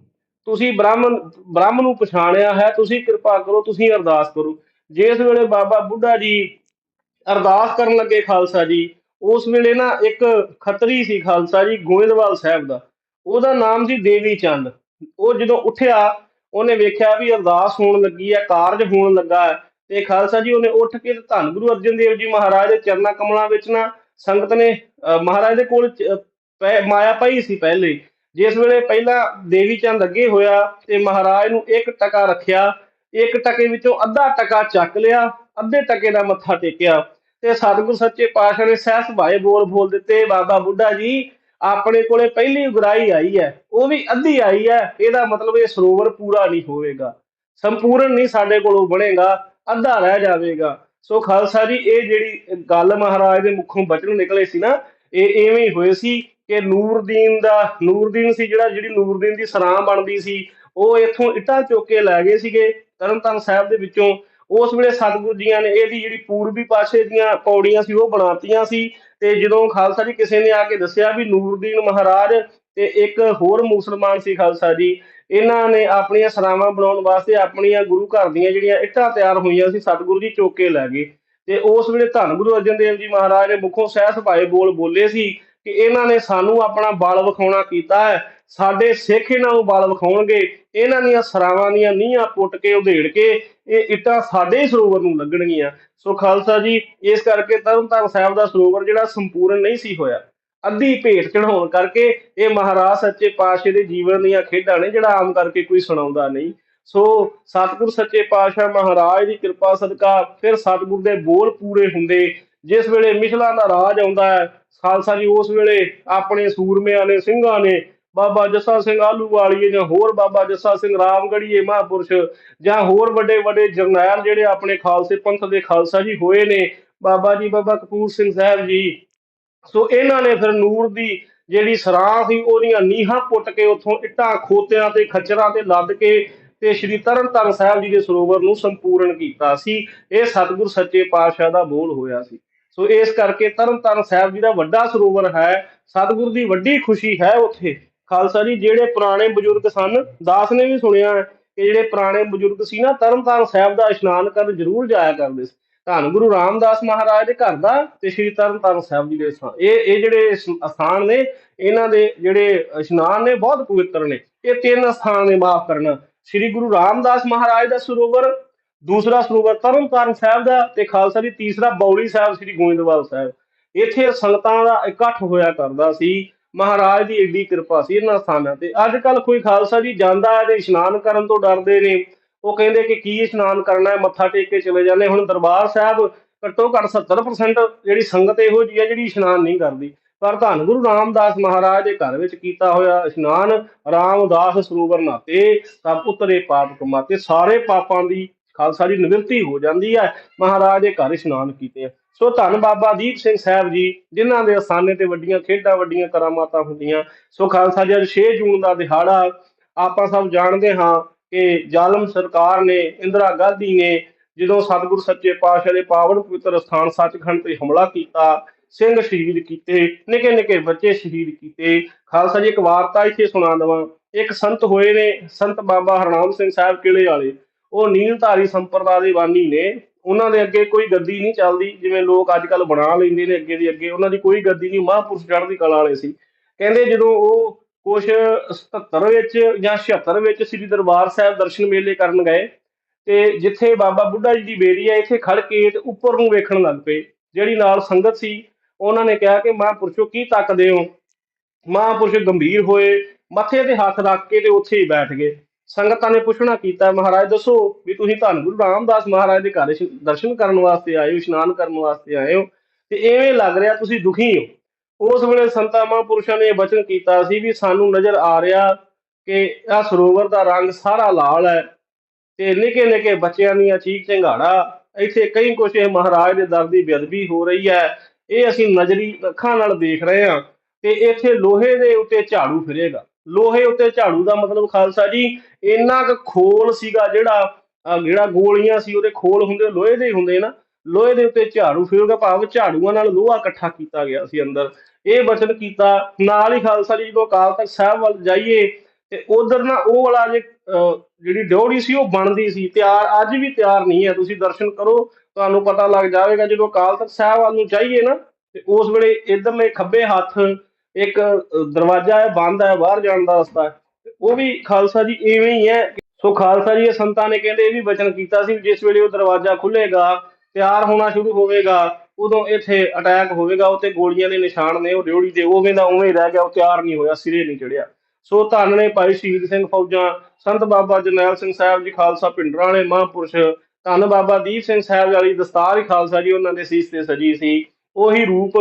[SPEAKER 1] ਤੁਸੀਂ ਬ੍ਰਾਹਮਣ ਬ੍ਰਹਮ ਨੂੰ ਪਛਾਣਿਆ ਹੈ, ਤੁਸੀਂ ਕਿਰਪਾ ਕਰੋ, ਤੁਸੀਂ ਅਰਦਾਸ ਕਰੋ। ਜਿਸ ਵੇਲੇ ਬਾਬਾ ਬੁੱਢਾ ਜੀ ਅਰਦਾਸ ਕਰਨ ਲੱਗੇ ਖਾਲਸਾ ਜੀ। ਉਸ ਵੇਲੇ ਨਾ ਇੱਕ ਖੱਤਰੀ ਸੀ ਖਾਲਸਾ ਜੀ ਗੋਇੰਦਵਾਲ ਸਾਹਿਬ ਦਾ। ਉਹਦਾ ਨਾਮ ਸੀ ਦੇਵੀ ਚੰਦ। ਉਹ ਜਦੋਂ ਉੱਠਿਆ ਉਹਨੇ ਵੇਖਿਆ ਵੀ ਅਰਦਾਸ ਹੋਣ ਲੱਗੀ ਹੈ ਕਾਰਜ ਹੋਣ ਲੱਗਾ ਹੈ। ਤੇ ਖਾਲਸਾ ਜੀ ਉਹਨੇ ਉੱਠ ਕੇ ਧੰਨ ਗੁਰੂ ਅਰਜਨ ਦੇਵ ਜੀ ਮਹਾਰਾਜ ਦੇ ਚਰਨਾਂ ਕਮਲਾਂ ਵਿੱਚ ਨਾ ਸੰਗਤ ਨੇ ਅਹ, ਮਹਾਰਾਜ ਦੇ ਕੋਲ ਚ- ਮਾਇਆ ਪਈ ਸੀ ਪਹਿਲੇ। ਜਿਸ ਵੇਲੇ ਪਹਿਲਾਂ ਦੇਵੀ ਚੰਦ ਅੱਗੇ ਹੋਇਆ ਤੇ ਮਹਾਰਾਜ ਨੂੰ ਇੱਕ ਟਕਾ ਰੱਖਿਆ ਇੱਕ ਟਕੇ ਵਿੱਚੋਂ ਅੱਧਾ ਟਕਾ ਚੱਕ ਲਿਆ ਅੱਧੇ ਟਕੇ ਦਾ ਮੱਥਾ ਟੇਕਿਆ। ਤੇ ਸਤਿਗੁਰ ਸੱਚੇ ਪਾਤਸ਼ਾਹ ਨੇ ਸਹਿ ਸੁਭਾਏ ਬੋਲ ਬੋਲ ਦਿੱਤੇ, ਬਾਬਾ ਬੁੱਢਾ ਜੀ, ਆਪਣੇ ਕੋਲੇ ਪਹਿਲੀ ਉਗਰਾਈ ਆਈ ਹੈ, ਉਹ ਵੀ ਅੱਧੀ ਆਈ ਹੈ, ਇਹਦਾ ਮਤਲਬ ਇਹ ਸਰੋਵਰ ਪੂਰਾ ਨਹੀਂ ਹੋਵੇਗਾ, ਸੰਪੂਰਨ ਨਹੀਂ ਸਾਡੇ ਕੋਲੋਂ ਬਣੇਗਾ, ਅੱਧਾ ਰਹਿ ਜਾਵੇਗਾ। ਸੋ ਖਾਲਸਾ ਜੀ, ਇਹ ਜਿਹੜੀ ਗੱਲ ਮਹਾਰਾਜ ਦੇ ਮੁਖੋਂ ਬਚਨ ਨਿਕਲੇ ਸੀ ਨਾ, ਇਹ ਐਵੇਂ ਹੀ ਹੋਏ ਸੀ ਕਿ ਨੂਰਦੀਨ ਦਾ, ਨੂਰਦੀਨ ਸੀ ਜਿਹੜਾ, ਜਿਹੜੀ ਨੂਰਦੀਨ ਦੀ ਸਰਾਂ ਬਣਦੀ ਸੀ, ਉਹ ਇੱਥੋਂ ਇੱਟਾਂ ਚੁੱਕ ਕੇ ਲੈ ਗਏ ਸੀਗੇ, ਤਰਨਤਾਰਨ ਸਾਹਿਬ ਦੇ ਵਿੱਚੋਂ ਉਸ ਵੇਲੇ ਸਤਿਗੁਰੂ ਜੀਆਂ ਨੇ ਇਹਦੀ ਜਿਹੜੀ ਪੂਰਬੀ ਪਾਸੇ ਦੀਆਂ ਪੌੜੀਆਂ ਸੀ, ਉਹ ਬਣਾਤੀਆਂ ਸੀ ਤੇ ਜਦੋਂ ਖਾਲਸਾ ਜੀ ਕਿਸੇ ਨੇ ਆ ਕੇ ਦੱਸਿਆ ਵੀ ਨੂਰਦੀਨ ਮਹਾਰਾਜ ਤੇ ਇੱਕ ਹੋਰ ਮੁਸਲਮਾਨ ਸੀ ਖਾਲਸਾ ਜੀ, ਇਹਨਾਂ ਨੇ ਆਪਣੀਆਂ ਸਰਾਵਾਂ ਬਣਾਉਣ ਵਾਸਤੇ ਆਪਣੀਆਂ ਗੁਰੂ ਘਰ ਦੀਆਂ ਜਿਹੜੀਆਂ ਇੱਟਾਂ ਤਿਆਰ ਹੋਈਆਂ ਸੀ, ਸਤਿਗੁਰੂ ਜੀ ਚੁੱਕ ਲੈ ਗਏ। ਤੇ ਉਸ ਵੇਲੇ ਧੰਨ ਗੁਰੂ ਅਰਜਨ ਦੇਵ ਜੀ ਮਹਾਰਾਜ ਨੇ ਮੁਖੋਂ ਸਹਿ ਸੁਭਾਏ ਬੋਲ ਬੋਲੇ ਸੀ ਕਿ ਇਹਨਾਂ ਨੇ ਸਾਨੂੰ ਆਪਣਾ ਬਲ ਵਿਖਾਉਣਾ ਕੀਤਾ ਹੈ ਸਾਡੇ ਸਿੱਖ ਇਹਨਾਂ ਨੂੰ ਬਲ ਵਿਖਾਉਣਗੇ, ਇਹਨਾਂ ਦੀਆਂ ਸਰਾਵਾਂ ਦੀਆਂ ਨੀਹਾਂ ਪੁੱਟ ਕੇ ਉਧੇੜ ਕੇ, ਇਹ ਇੱਟਾਂ ਸਾਡੇ ਸਰੋਵਰ ਨੂੰ ਲੱਗਣਗੀਆਂ। ਸੋ ਖਾਲਸਾ ਜੀ, ਇਸ ਕਰਕੇ ਤਰਨਤਾਰਨ ਸਾਹਿਬ ਦਾ ਸਰੋਵਰ ਜਿਹੜਾ ਸੰਪੂਰਨ ਨਹੀਂ ਸੀ ਹੋਇਆ। ਅੱਧੀ ਭੇਟ ਚੜਾਉਣ ਕਰਕੇ ਇਹ ਮਹਾਰਾਜ ਸੱਚੇ ਪਾਤਸ਼ਾਹ ਦੇ ਜੀਵਨ ਦੀਆਂ ਖੇਡਾਂ ਨੇ ਜਿਹੜਾ ਆਮ ਕਰਕੇ ਕੋਈ ਸੁਣਾਉਂਦਾ ਨਹੀਂ। ਸੋ ਸਤਿਗੁਰ ਸੱਚੇ ਪਾਤਸ਼ਾਹ ਮਹਾਰਾਜ ਦੀ ਕਿਰਪਾ ਸਦਕਾ ਫਿਰ ਸਤਿਗੁਰ ਦੇ ਬੋਲ ਪੂਰੇ ਹੁੰਦੇ। ਜਿਸ ਵੇਲੇ ਮਿਸ਼ਲਾਂ ਦਾ ਰਾਜ ਆਉਂਦਾ ਹੈ, ਖਾਲਸਾ ਜੀ ਉਸ ਵੇਲੇ ਆਪਣੇ ਸੂਰਮਿਆਂ ਨੇ, ਸਿੰਘਾਂ ਨੇ ਬਾਬਾ ਜੱਸਾ ਸਿੰਘ ਆਲੂ ਵਾਲੀਏ ਜਾਂ ਹੋਰ ਬਾਬਾ ਜੱਸਾ ਸਿੰਘ ਰਾਮਗੜੀਏ ਮਹਾਂਪੁਰਸ਼ ਜਾਂ ਹੋਰ ਵੱਡੇ ਵੱਡੇ ਜਰਨੈਲ ਜਿਹੜੇ ਆਪਣੇ ਖਾਲਸੇ ਪੰਥ ਦੇ ਖਾਲਸਾ ਜੀ ਹੋਏ ਨੇ, ਬਾਬਾ ਜੀ ਬਾਬਾ ਕਪੂਰ ਸਿੰਘ ਸਾਹਿਬ ਜੀ। ਸੋ ਇਹਨਾਂ ਨੇ ਫਿਰ ਨੂਰ ਦੀ ਜਿਹੜੀ ਸਰਾਂ ਸੀ, ਉਹਦੀਆਂ ਨੀਹਾਂ ਪੁੱਟ ਕੇ ਉੱਥੋਂ ਇੱਟਾਂ ਖੋਤਿਆਂ ਤੇ ਖੱਚਰਾਂ ਤੇ ਲੱਦ ਕੇ ਤੇ ਸ੍ਰੀ ਤਰਨਤਾਰਨ ਸਾਹਿਬ ਜੀ ਦੇ ਸਰੋਵਰ ਨੂੰ ਸੰਪੂਰਨ ਕੀਤਾ ਸੀ। ਇਹ ਸਤਿਗੁਰ ਸੱਚੇ ਪਾਤਸ਼ਾਹ ਦਾ ਬੋਲ ਹੋਇਆ ਸੀ। ਸੋ ਇਸ ਕਰਕੇ ਤਰਨਤਾਰਨ ਸਾਹਿਬ ਜੀ ਦਾ ਵੱਡਾ ਸਰੋਵਰ ਹੈ, ਸਤਿਗੁਰ ਦੀ ਵੱਡੀ ਖੁਸ਼ੀ ਹੈ ਉੱਥੇ। ਖਾਲਸਾ ਜੀ, ਜਿਹੜੇ ਪੁਰਾਣੇ ਬਜ਼ੁਰਗ ਸਨ, ਦਾਸ ਨੇ ਵੀ ਸੁਣਿਆ ਕਿ ਜਿਹੜੇ ਪੁਰਾਣੇ ਬਜ਼ੁਰਗ ਸੀ ਨਾ, ਤਰਨਤਾਰਨ ਸਾਹਿਬ ਦਾ ਇਸ਼ਨਾਨ ਕਰਨ ਜ਼ਰੂਰ ਜਾਇਆ ਕਰਦੇ ਸੀ। ਧੰਨ ਗੁਰੂ ਰਾਮਦਾਸ ਮਹਾਰਾਜ ਦੇ ਘਰ ਦਾ ਤੇ ਸ੍ਰੀ ਤਰਨਤਾਰਨ ਸਾਹਿਬ ਜੀ ਦੇ ਸਥਾਨ ਇਹ ਇਹ ਜਿਹੜੇ ਸ- ਅਸਥਾਨ ਨੇ, ਇਹਨਾਂ ਦੇ ਜਿਹੜੇ ਇਸ਼ਨਾਨ ਨੇ, ਬਹੁਤ ਪਵਿੱਤਰ ਨੇ। ਇਹ ਤਿੰਨ ਸਥਾਨ ਨੇ ਮਾਫ ਕਰਨਾ। ਸ੍ਰੀ ਗੁਰੂ ਰਾਮਦਾਸ ਮਹਾਰਾਜ ਦਾ ਸਰੋਵਰ, ਦੂਸਰਾ ਸਰੋਵਰ ਤਰਨਤਾਰਨ ਸਾਹਿਬ ਦਾ ਤੇ ਖਾਲਸਾ ਜੀ, ਤੀਸਰਾ ਬੌਲੀ ਸਾਹਿਬ, ਸ੍ਰੀ ਗੋਇੰਦਵਾਲ ਸਾਹਿਬ। ਇੱਥੇ ਸੰਗਤਾਂ ਦਾ ਇਕੱਠ ਹੋਇਆ ਕਰਦਾ ਸੀ। ਮਹਾਰਾਜ ਦੀ ਏਡੀ ਕਿਰਪਾ ਸੀ ਇਹਨਾਂ ਸਥਾਨਾਂ ਤੇ। ਅੱਜ ਕੱਲ ਕੋਈ ਖਾਲਸਾ ਜੀ ਜਾਂਦਾ ਹੈ ਤੇ ਇਸ਼ਨਾਨ ਕਰਨ ਤੋਂ ਡਰਦੇ ਨੇ। ਉਹ ਕਹਿੰਦੇ ਕਿ ਕੀ ਇਸ਼ਨਾਨ ਕਰਨਾ ਹੈ, ਮੱਥਾ ਟੇਕ ਕੇ ਚਲੇ ਜਾਂਦੇ। ਹੁਣ ਦਰਬਾਰ ਸਾਹਿਬ ਘੱਟੋ ਘੱਟ 70% ਜਿਹੜੀ ਸੰਗਤ ਇਹੋ ਜਿਹੀ ਹੈ ਜਿਹੜੀ ਇਸ਼ਨਾਨ ਨਹੀਂ ਕਰਦੀ। ਪਰ ਧੰਨ ਗੁਰੂ ਰਾਮਦਾਸ ਮਹਾਰਾਜ ਦੇ ਘਰ ਵਿੱਚ ਕੀਤਾ ਹੋਇਆ ਇਸ਼ਨਾਨ ਰਾਮਦਾਸ ਸਰੋਵਰ ਨਾਤੇ ਸਭ ਉਤਰੇ ਪਾਪ ਕਮਾਤੇ ਸਾਰੇ ਪਾਪਾਂ ਦੀ ਖਾਲਸਾ ਜੀ ਨਿਵਰਤੀ ਹੋ ਜਾਂਦੀ ਹੈ। ਮਹਾਰਾਜ ਦੇ ਘਰ ਇਸ਼ਨਾਨ ਕੀਤੇ ਸੋ ਧੰਨ ਬਾਬਾ ਦੀਪ ਸਿੰਘ ਸਾਹਿਬ ਜੀ, ਜਿਨ੍ਹਾਂ ਦੇ ਅਸਾਨੇ ਤੇ ਵੱਡੀਆਂ ਖੇਡਾਂ, ਵੱਡੀਆਂ ਕਰਾਮਾਤਾਂ ਹੁੰਦੀਆਂ। ਸੋ ਖਾਲਸਾ ਜੀ, ਅੱਜ 6 ਜੂਨ ਦਾ ਦਿਹਾੜਾ, ਆਪਾਂ ਸਭ ਜਾਣਦੇ ਹਾਂ ਕਿ ਜ਼ਾਲਮ ਸਰਕਾਰ ਨੇ, ਇੰਦਰਾ ਗਾਂਧੀ ਨੇ ਜਦੋਂ ਸਤਿਗੁਰ ਸੱਚੇ ਪਾਤਸ਼ਾਹ ਦੇ ਪਾਵਨ ਪਵਿੱਤਰ ਸਥਾਨ ਸੱਚਖੰਡ ਤੇ ਹਮਲਾ ਕੀਤਾ, ਸਿੰਘ ਸ਼ਹੀਦ ਕੀਤੇ, ਨਿੱਕੇ ਨਿੱਕੇ ਬੱਚੇ ਸ਼ਹੀਦ ਕੀਤੇ। ਖਾਲਸਾ ਜੀ, ਇੱਕ ਵਾਰਤਾ ਇੱਥੇ ਸੁਣਾ ਦਵਾਂ। ਇੱਕ ਸੰਤ ਹੋਏ ਨੇ, ਸੰਤ ਬਾਬਾ ਹਰਨਾਮ ਸਿੰਘ ਸਾਹਿਬ ਕਿਲੇ ਵਾਲੇ। ਉਹ ਨੀਲਧਾਰੀ ਸੰਪਰਦਾ ਦੇ ਬਾਨੀ ਨੇ। ਉਹਨਾਂ ਦੇ ਅੱਗੇ ਕੋਈ ਗੱਦੀ ਨਹੀਂ ਚੱਲਦੀ, ਜਿਵੇਂ ਲੋਕ ਅੱਜ ਕੱਲ ਬਣਾ ਲੈਂਦੇ ਨੇ ਅੱਗੇ ਦੀ ਅੱਗੇ, ਉਹਨਾਂ ਦੀ ਕੋਈ ਗੱਦੀ ਨਹੀਂ, ਮਹਾਂਪੁਰਸ਼ ਚੜ੍ਹਦੀ ਕਲਾ ਵਾਲੇ ਸੀ। ਕਹਿੰਦੇ ਜਦੋਂ ਉਹ ਕੁਛ 77 ਵਿੱਚ ਜਾਂ 76 ਵਿੱਚ ਸ੍ਰੀ ਦਰਬਾਰ ਸਾਹਿਬ ਦਰਸ਼ਨ ਮੇਲੇ ਕਰਨ ਗਏ, ਤੇ ਜਿੱਥੇ ਬਾਬਾ ਬੁੱਢਾ ਜੀ ਦੀ ਬੇਰੀ ਹੈ ਇੱਥੇ ਖੜ ਕੇ ਤੇ ਉੱਪਰ ਨੂੰ ਵੇਖਣ ਲੱਗ ਪਏ। ਜਿਹੜੀ ਨਾਲ ਸੰਗਤ ਸੀ, ਉਹਨਾਂ ਨੇ ਕਿਹਾ ਕਿ ਮਹਾਂਪੁਰਸ਼ੋ, ਕੀ ਤੱਕਦੇ ਹੋ? ਮਹਾਂਪੁਰਸ਼ ਗੰਭੀਰ ਹੋਏ, ਮੱਥੇ ਤੇ ਹੱਥ ਰੱਖ ਕੇ ਤੇ ਉੱਥੇ ਹੀ ਬੈਠ ਗਏ। ਸੰਗਤਾਂ ਨੇ ਪੁੱਛਣਾ ਕੀਤਾ, ਮਹਾਰਾਜ ਦੱਸੋ ਵੀ ਤੁਸੀਂ ਧੰਨ ਗੁਰੂ ਰਾਮਦਾਸ ਮਹਾਰਾਜ ਦੇ ਘਰ ਦਰਸ਼ਨ ਕਰਨ ਵਾਸਤੇ ਆਏ ਹੋ, ਇਸ਼ਨਾਨ ਕਰਨ ਵਾਸਤੇ ਆਏ ਹੋ ਤੇ ਐਵੇਂ ਲੱਗ ਰਿਹਾ ਤੁਸੀਂ ਦੁਖੀ ਹੋ। ਉਸ ਵੇਲੇ ਸੰਤਾਂ ਮਹਾਂਪੁਰਸ਼ਾਂ ਨੇ ਇਹ ਬਚਨ ਕੀਤਾ ਸੀ ਵੀ ਸਾਨੂੰ ਨਜ਼ਰ ਆ ਰਿਹਾ ਕਿ ਇਹ ਸਰੋਵਰ ਦਾ ਰੰਗ ਸਾਰਾ ਲਾਲ ਹੈ ਤੇ ਨਿੱਕੇ ਨਿੱਕੇ ਬੱਚਿਆਂ ਦੀਆਂ ਚੀਕ ਚਿੰਗਾੜਾ, ਇੱਥੇ ਕਈ ਕੁਛ ਇਹ ਮਹਾਰਾਜ ਦੇ ਦਰ ਦੀ ਬੇਅਦਬੀ ਹੋ ਰਹੀ ਹੈ, ਇਹ ਅਸੀਂ ਨਜ਼ਰੀ ਅੱਖਾਂ ਨਾਲ ਦੇਖ ਰਹੇ ਹਾਂ ਤੇ ਇੱਥੇ ਲੋਹੇ ਦੇ ਉੱਤੇ ਝਾੜੂ ਫਿਰੇਗਾ। ਲੋਹੇ ਉੱਤੇ ਝਾੜੂ ਦਾ ਮਤਲਬ ਖਾਲਸਾ ਜੀ ਇੰਨਾ ਕੁ ਖੋਲ ਸੀਗਾ ਜਿਹੜਾ ਜਿਹੜਾ ਗੋਲੀਆਂ ਸੀ ਉਹਦੇ ਖੋਲ ਹੁੰਦੇ ਲੋਹੇ ਦੇ ਹੁੰਦੇ ਨਾ ਲੋਹੇ ਦੇ ਉੱਤੇ ਝਾੜੂ ਫਿਰੇਗਾ ਭਾਵ ਝਾੜੂਆਂ ਨਾਲ ਲੋਹਾ ਇਕੱਠਾ ਕੀਤਾ ਗਿਆ ਸੀ ਅੰਦਰ। ਇਹ ਬਚਨ ਕੀਤਾ ਨਾਲ ਹੀ ਖਾਲਸਾ ਜੀ ਜਦੋਂ ਅਕਾਲ ਤਖਤ ਸਾਹਿਬ ਵੱਲ ਜਾਈਏ ਤੇ ਉਧਰ ਨਾ ਉਹ ਵਾਲਾ ਜੇ ਅਹ, ਜਿਹੜੀ ਡਿਉੜੀ ਸੀ ਉਹ ਬਣਦੀ ਸੀ। ਤਿਆਰ ਅੱਜ ਵੀ ਤਿਆਰ ਨਹੀਂ ਹੈ ਤੁਸੀਂ ਦਰਸ਼ਨ ਕਰੋ ਤੁਹਾਨੂੰ ਪਤਾ ਲੱਗ ਜਾਵੇਗਾ ਜਦੋਂ ਅਕਾਲ ਤਖਤ ਸਾਹਿਬ ਵੱਲ ਨੂੰ ਜਾਈਏ ਨਾ ਤੇ ਉਸ ਵੇਲੇ ਇਧਰਲੇ ਖੱਬੇ ਹੱਥ ਇੱਕ ਦਰਵਾਜ਼ਾ ਹੈ, ਬੰਦ ਹੈ, ਬਾਹਰ ਜਾਣ ਦਾ ਰਸਤਾ ਉਹ ਵੀ ਖਾਲਸਾ ਜੀ ਇਵੇਂ ਹੀ ਹੈ ਸੋ ਖਾਲਸਾ ਜੀ ਇਹ ਸੰਤਾਂ ਨੇ ਕਹਿੰਦੇ ਇਹ ਵੀ ਬਚਨ ਕੀਤਾ ਸੀ ਜਿਸ ਵੇਲੇ ਉਹ ਦਰਵਾਜ਼ਾ ਖੁੱਲੇਗਾ ਤਿਆਰ ਹੋਣਾ ਸ਼ੁਰੂ ਹੋਵੇਗਾ, ਉਦੋਂ ਇੱਥੇ ਅਟੈਕ ਹੋਵੇਗਾ ਉੱਤੇ ਗੋਲੀਆਂ ਦੇ ਨਿਸ਼ਾਨ ਨੇ, ਉਹ ਡਿਉੜੀ ਦੇ, ਉਵੇਂ ਦਾ ਉਵੇਂ ਰਹਿ ਗਿਆ, ਉਹ ਤਿਆਰ ਨਹੀਂ ਹੋਇਆ, ਸਿਰੇ ਨਹੀਂ ਚੜਿਆ ਸੋ ਧੰਨ ਨੇ ਭਾਈ ਸ਼ਹੀਦ ਸਿੰਘ ਫੌਜਾਂ, ਸੰਤ ਬਾਬਾ ਜਰਨੈਲ ਸਿੰਘ ਸਾਹਿਬ ਜੀ, ਖਾਲਸਾ ਪਿੰਡਰਾਂ ਵਾਲੇ, ਮਹਾਂਪੁਰਸ਼। ਧੰਨ ਬਾਬਾ ਦੀਪ ਸਿੰਘ ਸਾਹਿਬ ਵਾਲੀ ਦਸਤਾਰ ਹੀ ਖਾਲਸਾ ਜੀ ਉਹਨਾਂ ਦੇ ਸੀਸ ਤੇ ਸਜੀ ਸੀ। ਉਹੀ ਰੂਪ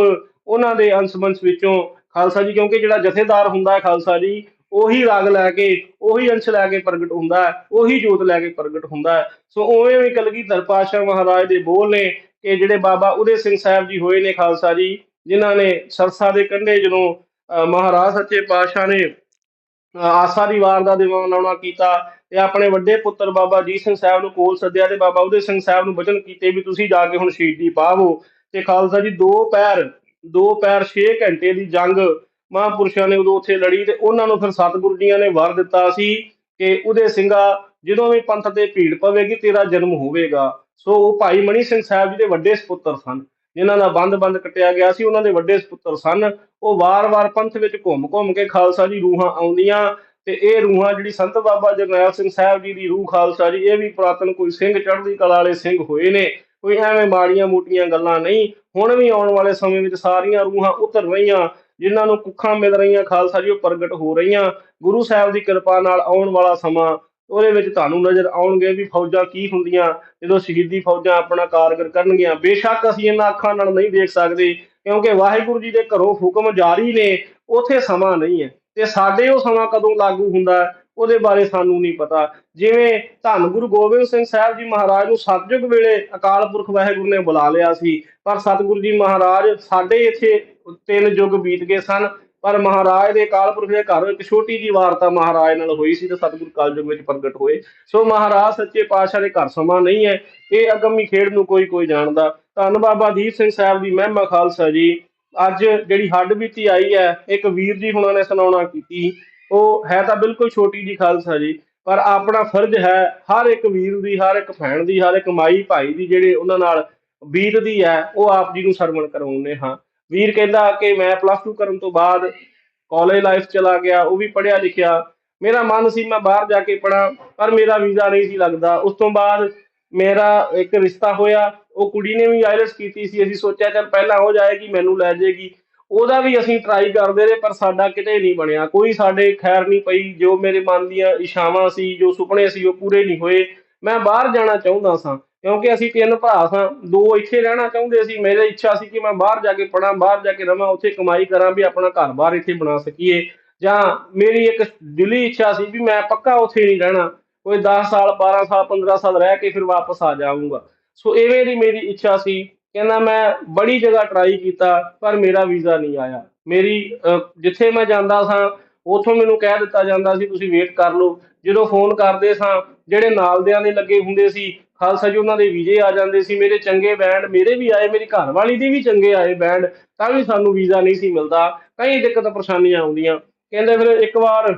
[SPEAKER 1] ਉਹਨਾਂ ਦੇ ਅੰਸ਼-ਬੰਸ਼ ਵਿੱਚੋਂ ਖਾਲਸਾ ਜੀ, ਕਿਉਂਕਿ ਜਿਹੜਾ ਜਥੇਦਾਰ ਹੁੰਦਾ ਹੈ ਖਾਲਸਾ ਜੀ, ਉਹੀ ਰਾਗ ਲੈ ਕੇ, ਉਹੀ ਅੰਸ਼ ਲੈ ਕੇ ਪ੍ਰਗਟ ਹੁੰਦਾ ਹੈ, ਉਹੀ ਜੋਤ ਲੈ ਕੇ ਪ੍ਰਗਟ ਹੁੰਦਾ ਹੈ। ਸੋ ਉਵੇਂ ਵੀ ਕਲਗੀਧਰ ਪਾਤਸ਼ਾਹ ਮਹਾਰਾਜ ਦੇ ਬੋਲ ਨੇ ਕਿ ਜਿਹੜੇ ਬਾਬਾ ਉਦੇ ਸਿੰਘ ਸਾਹਿਬ ਜੀ ਹੋਏ ਨੇ ਖਾਲਸਾ ਜੀ, ਜਿਨ੍ਹਾਂ ਨੇ ਸਰਸਾ ਦੇ ਕੰਢੇ ਜਦੋਂ, ਅਹ, ਮਹਾਰਾਜ ਸੱਚੇ ਪਾਤਸ਼ਾਹ ਨੇ ਆਸਾ ਦੀ ਵਾਰ ਦਾ ਦੀਵਾਨ ਲਾਉਣਾ ਕੀਤਾ ਤੇ ਆਪਣੇ ਵੱਡੇ ਪੁੱਤਰ ਬਾਬਾ ਜੀ ਸਿੰਘ ਸਾਹਿਬ ਨੂੰ ਕੋਲ ਸੱਦਿਆ ਤੇ ਬਾਬਾ ਉਦੇ ਸਿੰਘ ਸਾਹਿਬ ਨੂੰ ਵਚਨ ਕੀਤੇ ਵੀ ਤੁਸੀਂ ਜਾ ਕੇ ਹੁਣ ਸ਼ਹੀਦੀ ਪਾਵੋ। ਤੇ ਖਾਲਸਾ ਜੀ, ਦੋ ਪੈਰ ਦੋ ਪੈਰ 6 ਘੰਟੇ ਦੀ ਜੰਗ ਮਹਾਂਪੁਰਸ਼ਾਂ ਨੇ ਉਦੋਂ ਉੱਥੇ ਲੜੀ ਤੇ ਉਹਨਾਂ ਨੂੰ ਫਿਰ ਸਤਿਗੁਰੂ ਜੀਆਂ ਨੇ ਵਰ ਦਿੱਤਾ ਸੀ ਕਿ ਉਹਦੇ ਸਿੰਘਾ, ਜਦੋਂ ਵੀ ਪੰਥ ਤੇ ਭੀੜ ਪਵੇਗੀ ਤੇਰਾ ਜਨਮ ਹੋਵੇਗਾ। ਸੋ ਉਹ ਭਾਈ ਮਣੀ ਸਿੰਘ ਸਾਹਿਬ ਜੀ ਦੇ ਵੱਡੇ ਸੁਪੁੱਤਰ ਸਨ, ਜਿਨ੍ਹਾਂ ਦਾ ਬੰਦ-ਬੰਦ ਕੱਟਿਆ ਗਿਆ ਸੀ, ਉਹਨਾਂ ਦੇ ਵੱਡੇ ਸੁਪੁੱਤਰ ਸਨ। ਉਹ ਵਾਰ-ਵਾਰ ਪੰਥ ਵਿੱਚ ਘੁੰਮ-ਘੁੰਮ ਕੇ ਖਾਲਸਾ ਜੀ ਰੂਹਾਂ ਆਉਂਦੀਆਂ ਤੇ ਇਹ ਰੂਹਾਂ ਜਿਹੜੀ ਸੰਤ ਬਾਬਾ ਜਰਨੈਲ ਸਿੰਘ ਸਾਹਿਬ ਜੀ ਦੀ ਰੂਹ ਖਾਲਸਾ ਜੀ, ਇਹ ਵੀ ਪੁਰਾਤਨ ਕੋਈ ਸਿੰਘ ਚੜ੍ਹਦੀ ਕਲਾ ਵਾਲੇ ਸਿੰਘ ਹੋਏ ਨੇ। ਕੋਈ ਐਵੇਂ ਮਾੜੀਆਂ ਮੋਟੀਆਂ ਗੱਲਾਂ ਨਹੀਂ। ਹੁਣ ਵੀ ਆਉਣ ਵਾਲੇ ਸਮੇਂ ਵਿੱਚ ਸਾਰੀਆਂ ਰੂਹਾਂ ਉਤਰ ਰਹੀਆਂ, ਜਿਨ੍ਹਾਂ ਨੂੰ ਕੁੱਖਾਂ ਮਿਲ ਰਹੀਆਂ ਖਾਲਸਾ ਜੀ, ਉਹ ਪ੍ਰਗਟ ਹੋ ਰਹੀਆਂ। ਗੁਰੂ ਸਾਹਿਬ ਦੀ ਕਿਰਪਾ ਨਾਲ ਆਉਣ ਵਾਲਾ ਸਮਾਂ, ਉਹਦੇ ਵਿੱਚ ਤੁਹਾਨੂੰ ਨਜ਼ਰ ਆਉਣਗੇ ਵੀ ਫੌਜਾਂ ਕੀ ਹੁੰਦੀਆਂ, ਜਦੋਂ ਸ਼ਹੀਦੀ ਫੌਜਾਂ ਆਪਣਾ ਕਾਰਗਰ ਕਰਨਗੀਆਂ। ਬੇਸ਼ੱਕ ਅਸੀਂ ਇਹਨਾਂ ਅੱਖਾਂ ਨਾਲ ਨਹੀਂ ਦੇਖ ਸਕਦੇ, ਕਿਉਂਕਿ ਵਾਹਿਗੁਰੂ ਜੀ ਦੇ ਘਰੋਂ ਹੁਕਮ ਜਾਰੀ ਨੇ, ਉਥੇ ਸਮਾਂ ਨਹੀਂ ਹੈ। ਤੇ ਸਾਡੇ ਉਹ ਸਮਾਂ ਕਦੋਂ ਲਾਗੂ ਹੁੰਦਾ? ਉਹਦੇ ਬਾਰੇ ਸਾਨੂੰ ਨਹੀਂ ਪਤਾ। ਜਿਵੇਂ ਧੰਨ ਗੁਰੂ ਗੋਬਿੰਦ ਸਿੰਘ ਸਾਹਿਬ ਜੀ ਮਹਾਰਾਜ ਨੂੰ ਸਤਜੁਗ ਵੇਲੇ ਅਕਾਲ ਪੁਰਖ ਵਾਹਿਗੁਰੂ ਨੇ ਬੁਲਾ ਲਿਆ ਸੀ, ਪਰ ਸਤਿਗੁਰੂ ਜੀ ਮਹਾਰਾਜ ਸਾਡੇ ਇੱਥੇ ਤਿੰਨ ਯੁੱਗ ਬੀਤ ਗਏ ਸਨ, ਪਰ ਮਹਾਰਾਜ ਦੇ ਅਕਾਲ ਪੁਰਖ ਦੇ ਘਰ ਇੱਕ ਛੋਟੀ ਜੀ ਵਾਰਤਾ ਮਹਾਰਾਜ ਨਾਲ ਹੋਈ ਸੀ ਤੇ ਸਤਿਗੁਰੂ ਕਲਯੁਗ ਵਿੱਚ ਪ੍ਰਗਟ ਹੋਏ। ਸੋ ਮਹਾਰਾਜ ਸੱਚੇ ਪਾਤਸ਼ਾਹ ਦੇ ਘਰ ਸਮਾਂ ਨਹੀਂ ਹੈ, ਇਹ ਅਗੰਮੀ ਖੇਡ ਨੂੰ ਕੋਈ ਕੋਈ ਜਾਣਦਾ। ਧੰਨ ਬਾਬਾ ਦੀਪ ਸਿੰਘ ਸਾਹਿਬ ਦੀ ਮਹਿਮਾ ਖਾਲਸਾ ਜੀ, ਅੱਜ ਜਿਹੜੀ ਹੱਡ ਬੀਤੀ ਆਈ ਹੈ, ਇੱਕ ਵੀਰ ਜੀ ਹੁਣਾਂ ਨੇ ਸੁਣਾਉਣਾ ਕੀਤੀ। ਉਹ ਹੈ ਤਾਂ ਬਿਲਕੁਲ ਛੋਟੀ ਜੀ ਖਾਲਸਾ ਜੀ, ਪਰ ਆਪਣਾ ਫਰਜ਼ ਹੈ ਹਰ ਇੱਕ ਵੀਰ ਦੀ, ਹਰ ਇੱਕ ਭੈਣ ਦੀ, ਹਰ ਇੱਕ ਮਾਈ ਭਾਈ ਦੀ ਜਿਹੜੇ ਉਹਨਾਂ ਨਾਲ ਬੀਤਦੀ ਹੈ, ਉਹ ਆਪ ਜੀ ਨੂੰ ਸਰਵਣ ਕਰਾਉਂਦੇ ਹਾਂ। ਵੀਰ ਕਹਿੰਦਾ ਕਿ ਮੈਂ ਪਲੱਸ 2 ਕਰਨ ਤੋਂ ਬਾਅਦ ਕਾਲਜ ਲਾਈਫ ਚਲਾ ਗਿਆ, ਉਹ ਵੀ ਪੜ੍ਹਿਆ ਲਿਖਿਆ। ਮੇਰਾ ਮਨ ਸੀ ਮੈਂ ਬਾਹਰ ਜਾ ਕੇ ਪੜਾਂ ਪਰ ਮੇਰਾ ਵੀਜ਼ਾ ਨਹੀਂ ਸੀ ਲੱਗਦਾ। ਉਸ ਤੋਂ ਬਾਅਦ ਮੇਰਾ ਇੱਕ ਰਿਸ਼ਤਾ ਹੋਇਆ, ਉਹ ਕੁੜੀ ਨੇ ਵੀ ਆਇਲਟਸ ਕੀਤੀ ਸੀ। ਅਸੀਂ ਸੋਚਿਆ ਚੱਲ ਪਹਿਲਾਂ ਹੋ ਜਾਏਗੀ, ਮੈਨੂੰ ਲੈ ਜਾਏਗੀ। ਉਹਦਾ ਵੀ ਅਸੀਂ ਟਰਾਈ ਕਰਦੇ ਰਹੇ, ਪਰ ਸਾਡਾ ਕਿਤੇ ਨਹੀਂ ਬਣਿਆ। ਕੋਈ ਸਾਡੇ ਖੈਰ ਨਹੀਂ ਪਈ, ਜੋ ਮੇਰੇ ਮਨ ਦੀਆਂ ਇਸ਼ਾਵਾਂ ਸੀ, ਜੋ ਸੁਪਨੇ ਸੀ, ਉਹ ਪੂਰੇ ਨਹੀਂ ਹੋਏ। ਮੈਂ ਬਾਹਰ ਜਾਣਾ ਚਾਹੁੰਦਾ ਸਾਂ, ਕਿਉਂਕਿ ਅਸੀਂ ਤਿੰਨ ਭਰਾ ਸਾਂ। ਦੋ ਇੱਥੇ ਰਹਿਣਾ ਚਾਹੁੰਦੇ ਸੀ। ਮੇਰੀ ਇੱਛਾ ਸੀ ਕਿ ਮੈਂ ਬਾਹਰ ਜਾ ਕੇ ਪੜਾਂ ਬਾਹਰ ਜਾ ਕੇ ਰਵਾਂ, ਉੱਥੇ ਕਮਾਈ ਕਰਾਂ ਵੀ ਆਪਣਾ ਘਰ-ਬਾਰ ਇੱਥੇ ਬਣਾ ਸਕੀਏ। ਜਾਂ ਮੇਰੀ ਇੱਕ ਦਿਲੀ ਇੱਛਾ ਸੀ ਵੀ ਮੈਂ ਪੱਕਾ ਉੱਥੇ ਨਹੀਂ ਰਹਿਣਾ। ਕੋਈ 10 ਸਾਲ 12 ਸਾਲ 15 ਸਾਲ ਰਹਿ ਕੇ ਫਿਰ ਵਾਪਸ ਆ ਜਾਊਂਗਾ। ਸੋ ਐਵੇਂ ਦੀ ਮੇਰੀ ਇੱਛਾ ਸੀ। ਕਹਿੰਦਾ ਮੈਂ ਬੜੀ ਜਗ੍ਹਾ ਟਰਾਈ ਕੀਤਾ, ਪਰ ਮੇਰਾ ਵੀਜ਼ਾ ਨਹੀਂ ਆਇਆ। ਮੇਰੀ ਜਿੱਥੇ ਮੈਂ ਜਾਂਦਾ ਸਾਂ, ਉਥੋਂ ਮੈਨੂੰ ਕਹਿ ਦਿੱਤਾ ਜਾਂਦਾ ਸੀ, ਤੁਸੀਂ ਵੇਟ ਕਰ ਲਓ। ਜਦੋਂ ਫੋਨ ਕਰਦੇ ਸਾਂ, ਜਿਹੜੇ ਨਾਲਦਿਆਂ ਦੇ ਲੱਗੇ ਹੁੰਦੇ ਸੀ, ਖਾਲਸਾ ਜੀ ਉਹਨਾਂ ਦੇ ਵੀਜ਼ੇ ਆ ਜਾਂਦੇ ਸੀ। ਮੇਰੇ ਚੰਗੇ ਬੈਂਡ ਮੇਰੇ ਵੀ ਆਏ, ਮੇਰੀ ਘਰਵਾਲੀ ਦੇ ਵੀ ਚੰਗੇ ਆਏ ਬੈਂਡ ਤਾਂ ਵੀ ਸਾਨੂੰ ਵੀਜ਼ਾ ਨਹੀਂ ਸੀ ਮਿਲਦਾ। ਕਈ ਦਿੱਕਤ ਪਰੇਸ਼ਾਨੀਆਂ ਆਉਂਦੀਆਂ। ਕਹਿੰਦੇ ਫਿਰ ਇੱਕ ਵਾਰ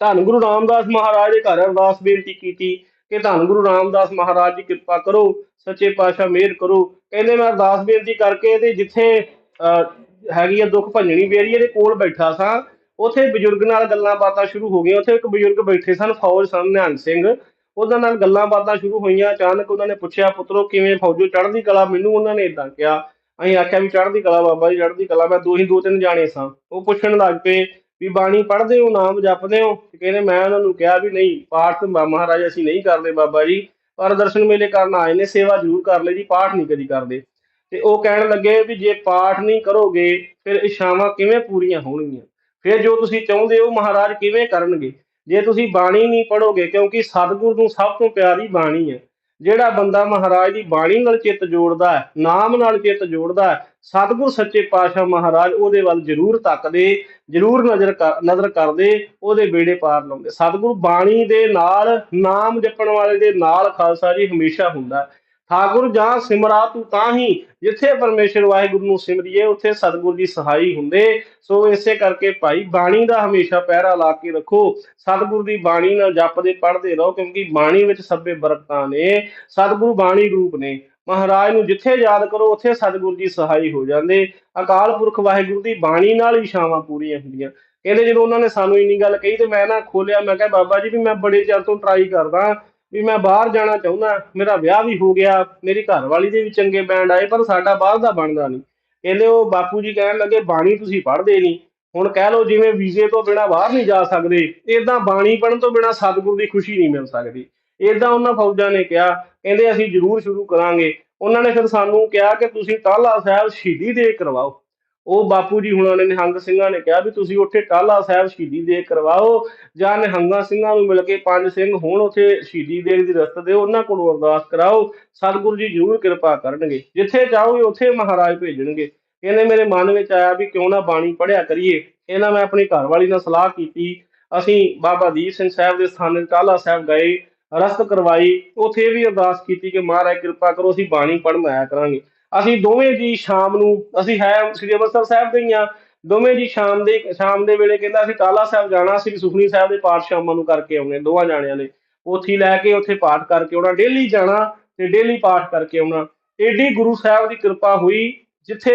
[SPEAKER 1] ਧੰਨ ਗੁਰੂ ਰਾਮਦਾਸ ਮਹਾਰਾਜ ਦੇ ਘਰ ਅਰਦਾਸ ਬੇਨਤੀ ਕੀਤੀ। ਕਿ ਧੰਨ ਗੁਰੂ ਰਾਮਦਾਸ ਮਹਾਰਾਜ ਦੀ ਕਿਰਪਾ ਕਰੋ ਸੱਚੇ ਪਾਤਸ਼ਾਹ ਮਿਹਰ ਕਰੋ। ਕਹਿੰਦੇ ਮੈਂ ਅਰਦਾਸ ਬੇਨਤੀ ਕਰਕੇ ਤੇ ਜਿੱਥੇ ਅਹ, ਹੈਗੀ ਆ ਦੁੱਖ ਭੰਜਣੀ ਬੇਰੀ ਦੇ ਕੋਲ ਬੈਠਾ ਸਾਂ। ਉਥੇ ਬਜ਼ੁਰਗ ਨਾਲ ਗੱਲਾਂ ਬਾਤਾਂ ਸ਼ੁਰੂ ਹੋ ਗਈਆਂ। ਉਥੇ ਇੱਕ ਬਜ਼ੁਰਗ ਬੈਠੇ ਸਨ ਫੌਜ ਸਨ ਨਿਹੰਗ ਸਿੰਘ। ਉਹਨਾਂ ਨਾਲ ਗੱਲਾਂ ਬਾਤਾਂ ਸ਼ੁਰੂ ਹੋਈਆਂ। ਅਚਾਨਕ ਉਹਨਾਂ ਨੇ ਪੁੱਛਿਆ ਪੁੱਤਰੋ ਕਿਵੇਂ ਫੌਜੋ? ਚੜ੍ਹਦੀ ਕਲਾ? ਮੈਨੂੰ ਉਹਨਾਂ ਨੇ ਇਦਾਂ ਕਿਹਾ। ਅਸੀਂ ਆਖਿਆ ਵੀ ਚੜ੍ਹਦੀ ਕਲਾ ਬਾਬਾ ਜੀ ਚੜ੍ਹਦੀ ਕਲਾ। ਮੈਂ ਦੋ ਹੀ ਦੋ ਤਿੰਨ ਜਾਣੇ ਸਾਂ। ਉਹ ਪੁੱਛਣ ਲੱਗ ਪਏ ਵੀ ਬਾਣੀ ਪੜ੍ਹਦੇ ਹੋ, ਨਾਮ ਜਪਦੇ ਹੋ। ਕਹਿੰਦੇ ਮੈਂ ਉਹਨਾਂ ਨੂੰ ਕਿਹਾ ਵੀ ਨਹੀਂ, ਪਾਠ ਤਾਂ ਮਹਾਰਾਜ ਅਸੀਂ ਨਹੀਂ ਕਰਦੇ ਬਾਬਾ ਜੀ। ਪਰ ਦਰਸ਼ਨ ਮੇਲੇ ਕਰਨ ਆਏ ਨੇ, ਸੇਵਾ ਜ਼ਰੂਰ ਕਰ ਲਈ ਜੀ, ਪਾਠ ਨਹੀਂ ਕਦੀ ਕਰਦੇ। ਤੇ ਉਹ ਕਹਿਣ ਲੱਗੇ ਵੀ ਜੇ ਪਾਠ ਨਹੀਂ ਕਰੋਗੇ, ਫਿਰ ਇਸ਼ਾਵਾਂ ਕਿਵੇਂ ਪੂਰੀਆਂ ਹੋਣਗੀਆਂ? ਫਿਰ ਜੋ ਤੁਸੀਂ ਚਾਹੁੰਦੇ ਹੋ, ਮਹਾਰਾਜ ਕਿਵੇਂ ਕਰਨਗੇ? ਜੇ ਤੁਸੀਂ ਬਾਣੀ ਨਹੀਂ ਪੜੋਗੇ ਕਿਉਂਕਿ ਸਤਿਗੁਰ ਨੂੰ ਸਭ ਤੋਂ ਪਿਆਰੀ ਬਾਣੀ ਹੈ। ਜਿਹੜਾ ਬੰਦਾ ਮਹਾਰਾਜ ਦੀ ਬਾਣੀ ਨਾਲ ਚਿੱਤ ਜੋੜਦਾ ਹੈ, ਨਾਮ ਨਾਲ ਚਿੱਤ ਜੋੜਦਾ ਹੈ ਸਤਿਗੁਰ ਸੱਚੇ ਪਾਤਸ਼ਾਹ ਮਹਾਰਾਜ ਉਹਦੇ ਵੱਲ ਜ਼ਰੂਰ ਤੱਕਦੇ, ਜ਼ਰੂਰ ਨਜ਼ਰ ਨਜ਼ਰ ਕਰਦੇ, ਉਹਦੇ ਬੇੜੇ ਪਾਰ ਲਾਉਂਦੇ। ਸਤਿਗੁਰੂ ਬਾਣੀ ਦੇ ਨਾਲ, ਨਾਮ ਜਪਣ ਵਾਲੇ ਦੇ ਨਾਲ ਖਾਲਸਾ ਜੀ ਹਮੇਸ਼ਾ ਹੁੰਦਾ ਠਾਕੁਰ ਜਾਂ ਸਿਮਰਾ ਤੂੰ ਤਾਂ ਹੀ ਜਿੱਥੇ ਪਰਮੇਸ਼ਰ ਵਾਹਿਗੁਰੂ ਨੂੰ ਸਿਮਰੀਏ, ਉੱਥੇ ਸਤਿਗੁਰ ਦੀ ਸਹਾਈ ਹੁੰਦੇ। ਸੋ ਇਸੇ ਕਰਕੇ ਭਾਈ ਬਾਣੀ ਦਾ ਹਮੇਸ਼ਾ ਪਹਿਰਾ ਲਾ ਕੇ ਰੱਖੋ। ਸਤਿਗੁਰ ਦੀ ਬਾਣੀ ਨਾਲ ਜਪਦੇ, ਪੜ੍ਹਦੇ ਰਹੋ, ਕਿਉਂਕਿ ਬਾਣੀ ਵਿੱਚ ਸਭੇ ਬਰਕਤਾਂ ਨੇ। ਸਤਿਗੁਰੂ ਬਾਣੀ ਰੂਪ ਨੇ। ਮਹਾਰਾਜ ਨੂੰ ਜਿੱਥੇ ਯਾਦ ਕਰੋ, ਉੱਥੇ ਸਤਿਗੁਰੂ ਦੀ ਸਹਾਈ ਹੋ ਜਾਂਦੇ। ਅਕਾਲ ਪੁਰਖ ਵਾਹਿਗੁਰੂ ਦੀ ਬਾਣੀ ਨਾਲ ਹੀ ਛਾਵਾਂ ਪੂਰੀਆਂ ਹੁੰਦੀਆਂ। ਕਹਿੰਦੇ ਜਦੋਂ ਉਹਨਾਂ ਨੇ ਸਾਨੂੰ ਇੰਨੀ ਗੱਲ ਕਹੀ ਤੇ ਮੈਂ ਨਾ ਖੋਲਿਆ, ਮੈਂ ਕਿਹਾ, ਬਾਬਾ ਜੀ, ਵੀ ਮੈਂ ਬੜੇ ਚਿਰ ਤੋਂ ਟਰਾਈ ਕਰਦਾ, ਵੀ ਮੈਂ ਬਾਹਰ ਜਾਣਾ ਚਾਹੁੰਦਾ। ਮੇਰਾ ਵਿਆਹ ਵੀ ਹੋ ਗਿਆ, ਮੇਰੀ ਘਰ ਵਾਲੀ ਦੇ ਵੀ ਚੰਗੇ ਬੈਂਡ ਆਏ, ਪਰ ਸਾਡਾ ਬਾਹਰ ਦਾ ਬਣਦਾ ਨਹੀਂ। ਕਹਿੰਦੇ ਉਹ ਬਾਪੂ ਜੀ ਕਹਿਣ ਲੱਗੇ, ਬਾਣੀ ਤੁਸੀਂ ਪੜ੍ਹਦੇ ਨਹੀਂ। ਹੁਣ ਕਹਿ ਲਓ ਜਿਵੇਂ ਵੀਜ਼ੇ ਤੋਂ ਬਿਨਾ ਬਾਹਰ ਨਹੀਂ ਜਾ ਸਕਦੇ ਇਦਾਂ ਬਾਣੀ ਪੜ੍ਹਨ ਤੋਂ ਬਿਨਾ ਸਤਿਗੁਰੂ ਦੀ ਖੁਸ਼ੀ ਨਹੀਂ ਮਿਲ ਸਕਦੀ। ਇਦਾਂ ਉਹਨਾਂ ਫੌਜਾਂ ਨੇ ਕਿਹਾ ਕਹਿੰਦੇ ਅਸੀਂ ਜ਼ਰੂਰ ਸ਼ੁਰੂ ਕਰਾਂਗੇ। ਉਹਨਾਂ ਨੇ ਫਿਰ ਸਾਨੂੰ ਕਿਹਾ ਕਿ ਤੁਸੀਂ ਟਾਹਲਾ ਸਾਹਿਬ ਸ਼ਹੀਦੀ ਦੇ ਕਰਵਾਓ। ਉਹ ਬਾਪੂ ਜੀ ਹੁਣਾਂ ਨੇ, ਨਿਹੰਗ ਸਿੰਘਾਂ ਨੇ ਕਿਹਾ ਵੀ ਤੁਸੀਂ ਉੱਥੇ ਟਾਹਲਾ ਸਾਹਿਬ ਸ਼ਹੀਦੀ ਦੇ ਕਰਵਾਓ ਜਾਂ ਨਿਹੰਗਾਂ ਸਿੰਘਾਂ ਨੂੰ ਮਿਲ ਕੇ ਪੰਜ ਸਿੰਘ ਹੋਣ ਉੱਥੇ ਸ਼ਹੀਦੀ ਦੇ ਦੀ ਰਸਤ ਦੇ ਉਹਨਾਂ ਕੋਲੋਂ ਅਰਦਾਸ ਕਰਾਓ। ਸਤਿਗੁਰੂ ਜੀ ਜ਼ਰੂਰ ਕਿਰਪਾ ਕਰਨਗੇ। ਜਿੱਥੇ ਚਾਹੋਗੇ ਉੱਥੇ ਮਹਾਰਾਜ ਭੇਜਣਗੇ। ਇਹਨੇ ਮੇਰੇ ਮਨ ਵਿੱਚ ਆਇਆ ਵੀ ਕਿਉਂ ਨਾ ਬਾਣੀ ਪੜ੍ਹਿਆ ਕਰੀਏ। ਇਹਨਾਂ ਮੈਂ ਆਪਣੀ ਘਰਵਾਲੀ ਨਾਲ ਸਲਾਹ ਕੀਤੀ। ਅਸੀਂ ਬਾਬਾ ਦੀਪ ਸਿੰਘ ਸਾਹਿਬ ਦੇ ਸਥਾਨ ਟਾਹਲਾ ਸਾਹਿਬ ਗਏ। ਰਸਤ ਕਰਵਾਈ। ਉੱਥੇ ਵੀ ਅਰਦਾਸ ਕੀਤੀ ਕਿ ਮਹਾਰਾਜ ਕਿਰਪਾ ਕਰੋ, ਅਸੀਂ ਬਾਣੀ ਪੜ੍ਹਨ ਆਇਆ ਕਰਾਂਗੇ। ਅਸੀਂ ਦੋਵੇਂ ਜੀ ਸ਼ਾਮ ਨੂੰ, ਅਸੀਂ ਹੈ ਸ੍ਰੀ ਅੰਮ੍ਰਿਤਸਰ ਸਾਹਿਬ ਦੇ ਹੀ ਆ। ਦੋਵੇਂ ਜੀ ਸ਼ਾਮ ਦੇ ਸ਼ਾਮ ਦੇ ਵੇਲੇ ਕਹਿੰਦਾ ਅਸੀਂ ਟਾਹਲਾ ਸਾਹਿਬ ਜਾਣਾ ਸ਼੍ਰੀ ਸੁਖਨੀ ਸਾਹਿਬ ਦੇ ਪਾਠ ਸ਼ਾਮਾਂ ਨੂੰ ਕਰਕੇ ਆਉਣੇ ਦੋਵਾਂ ਜਾਣਿਆਂ ਨੇ ਪੋਥੀ ਲੈ ਕੇ ਉੱਥੇ ਪਾਠ ਕਰਕੇ ਆਉਣਾ, ਡੇਲੀ ਜਾਣਾ ਤੇ ਡੇਲੀ ਪਾਠ ਕਰਕੇ ਆਉਣਾ। ਏਡੀ ਗੁਰੂ ਸਾਹਿਬ ਦੀ ਕਿਰਪਾ ਹੋਈ, ਜਿੱਥੇ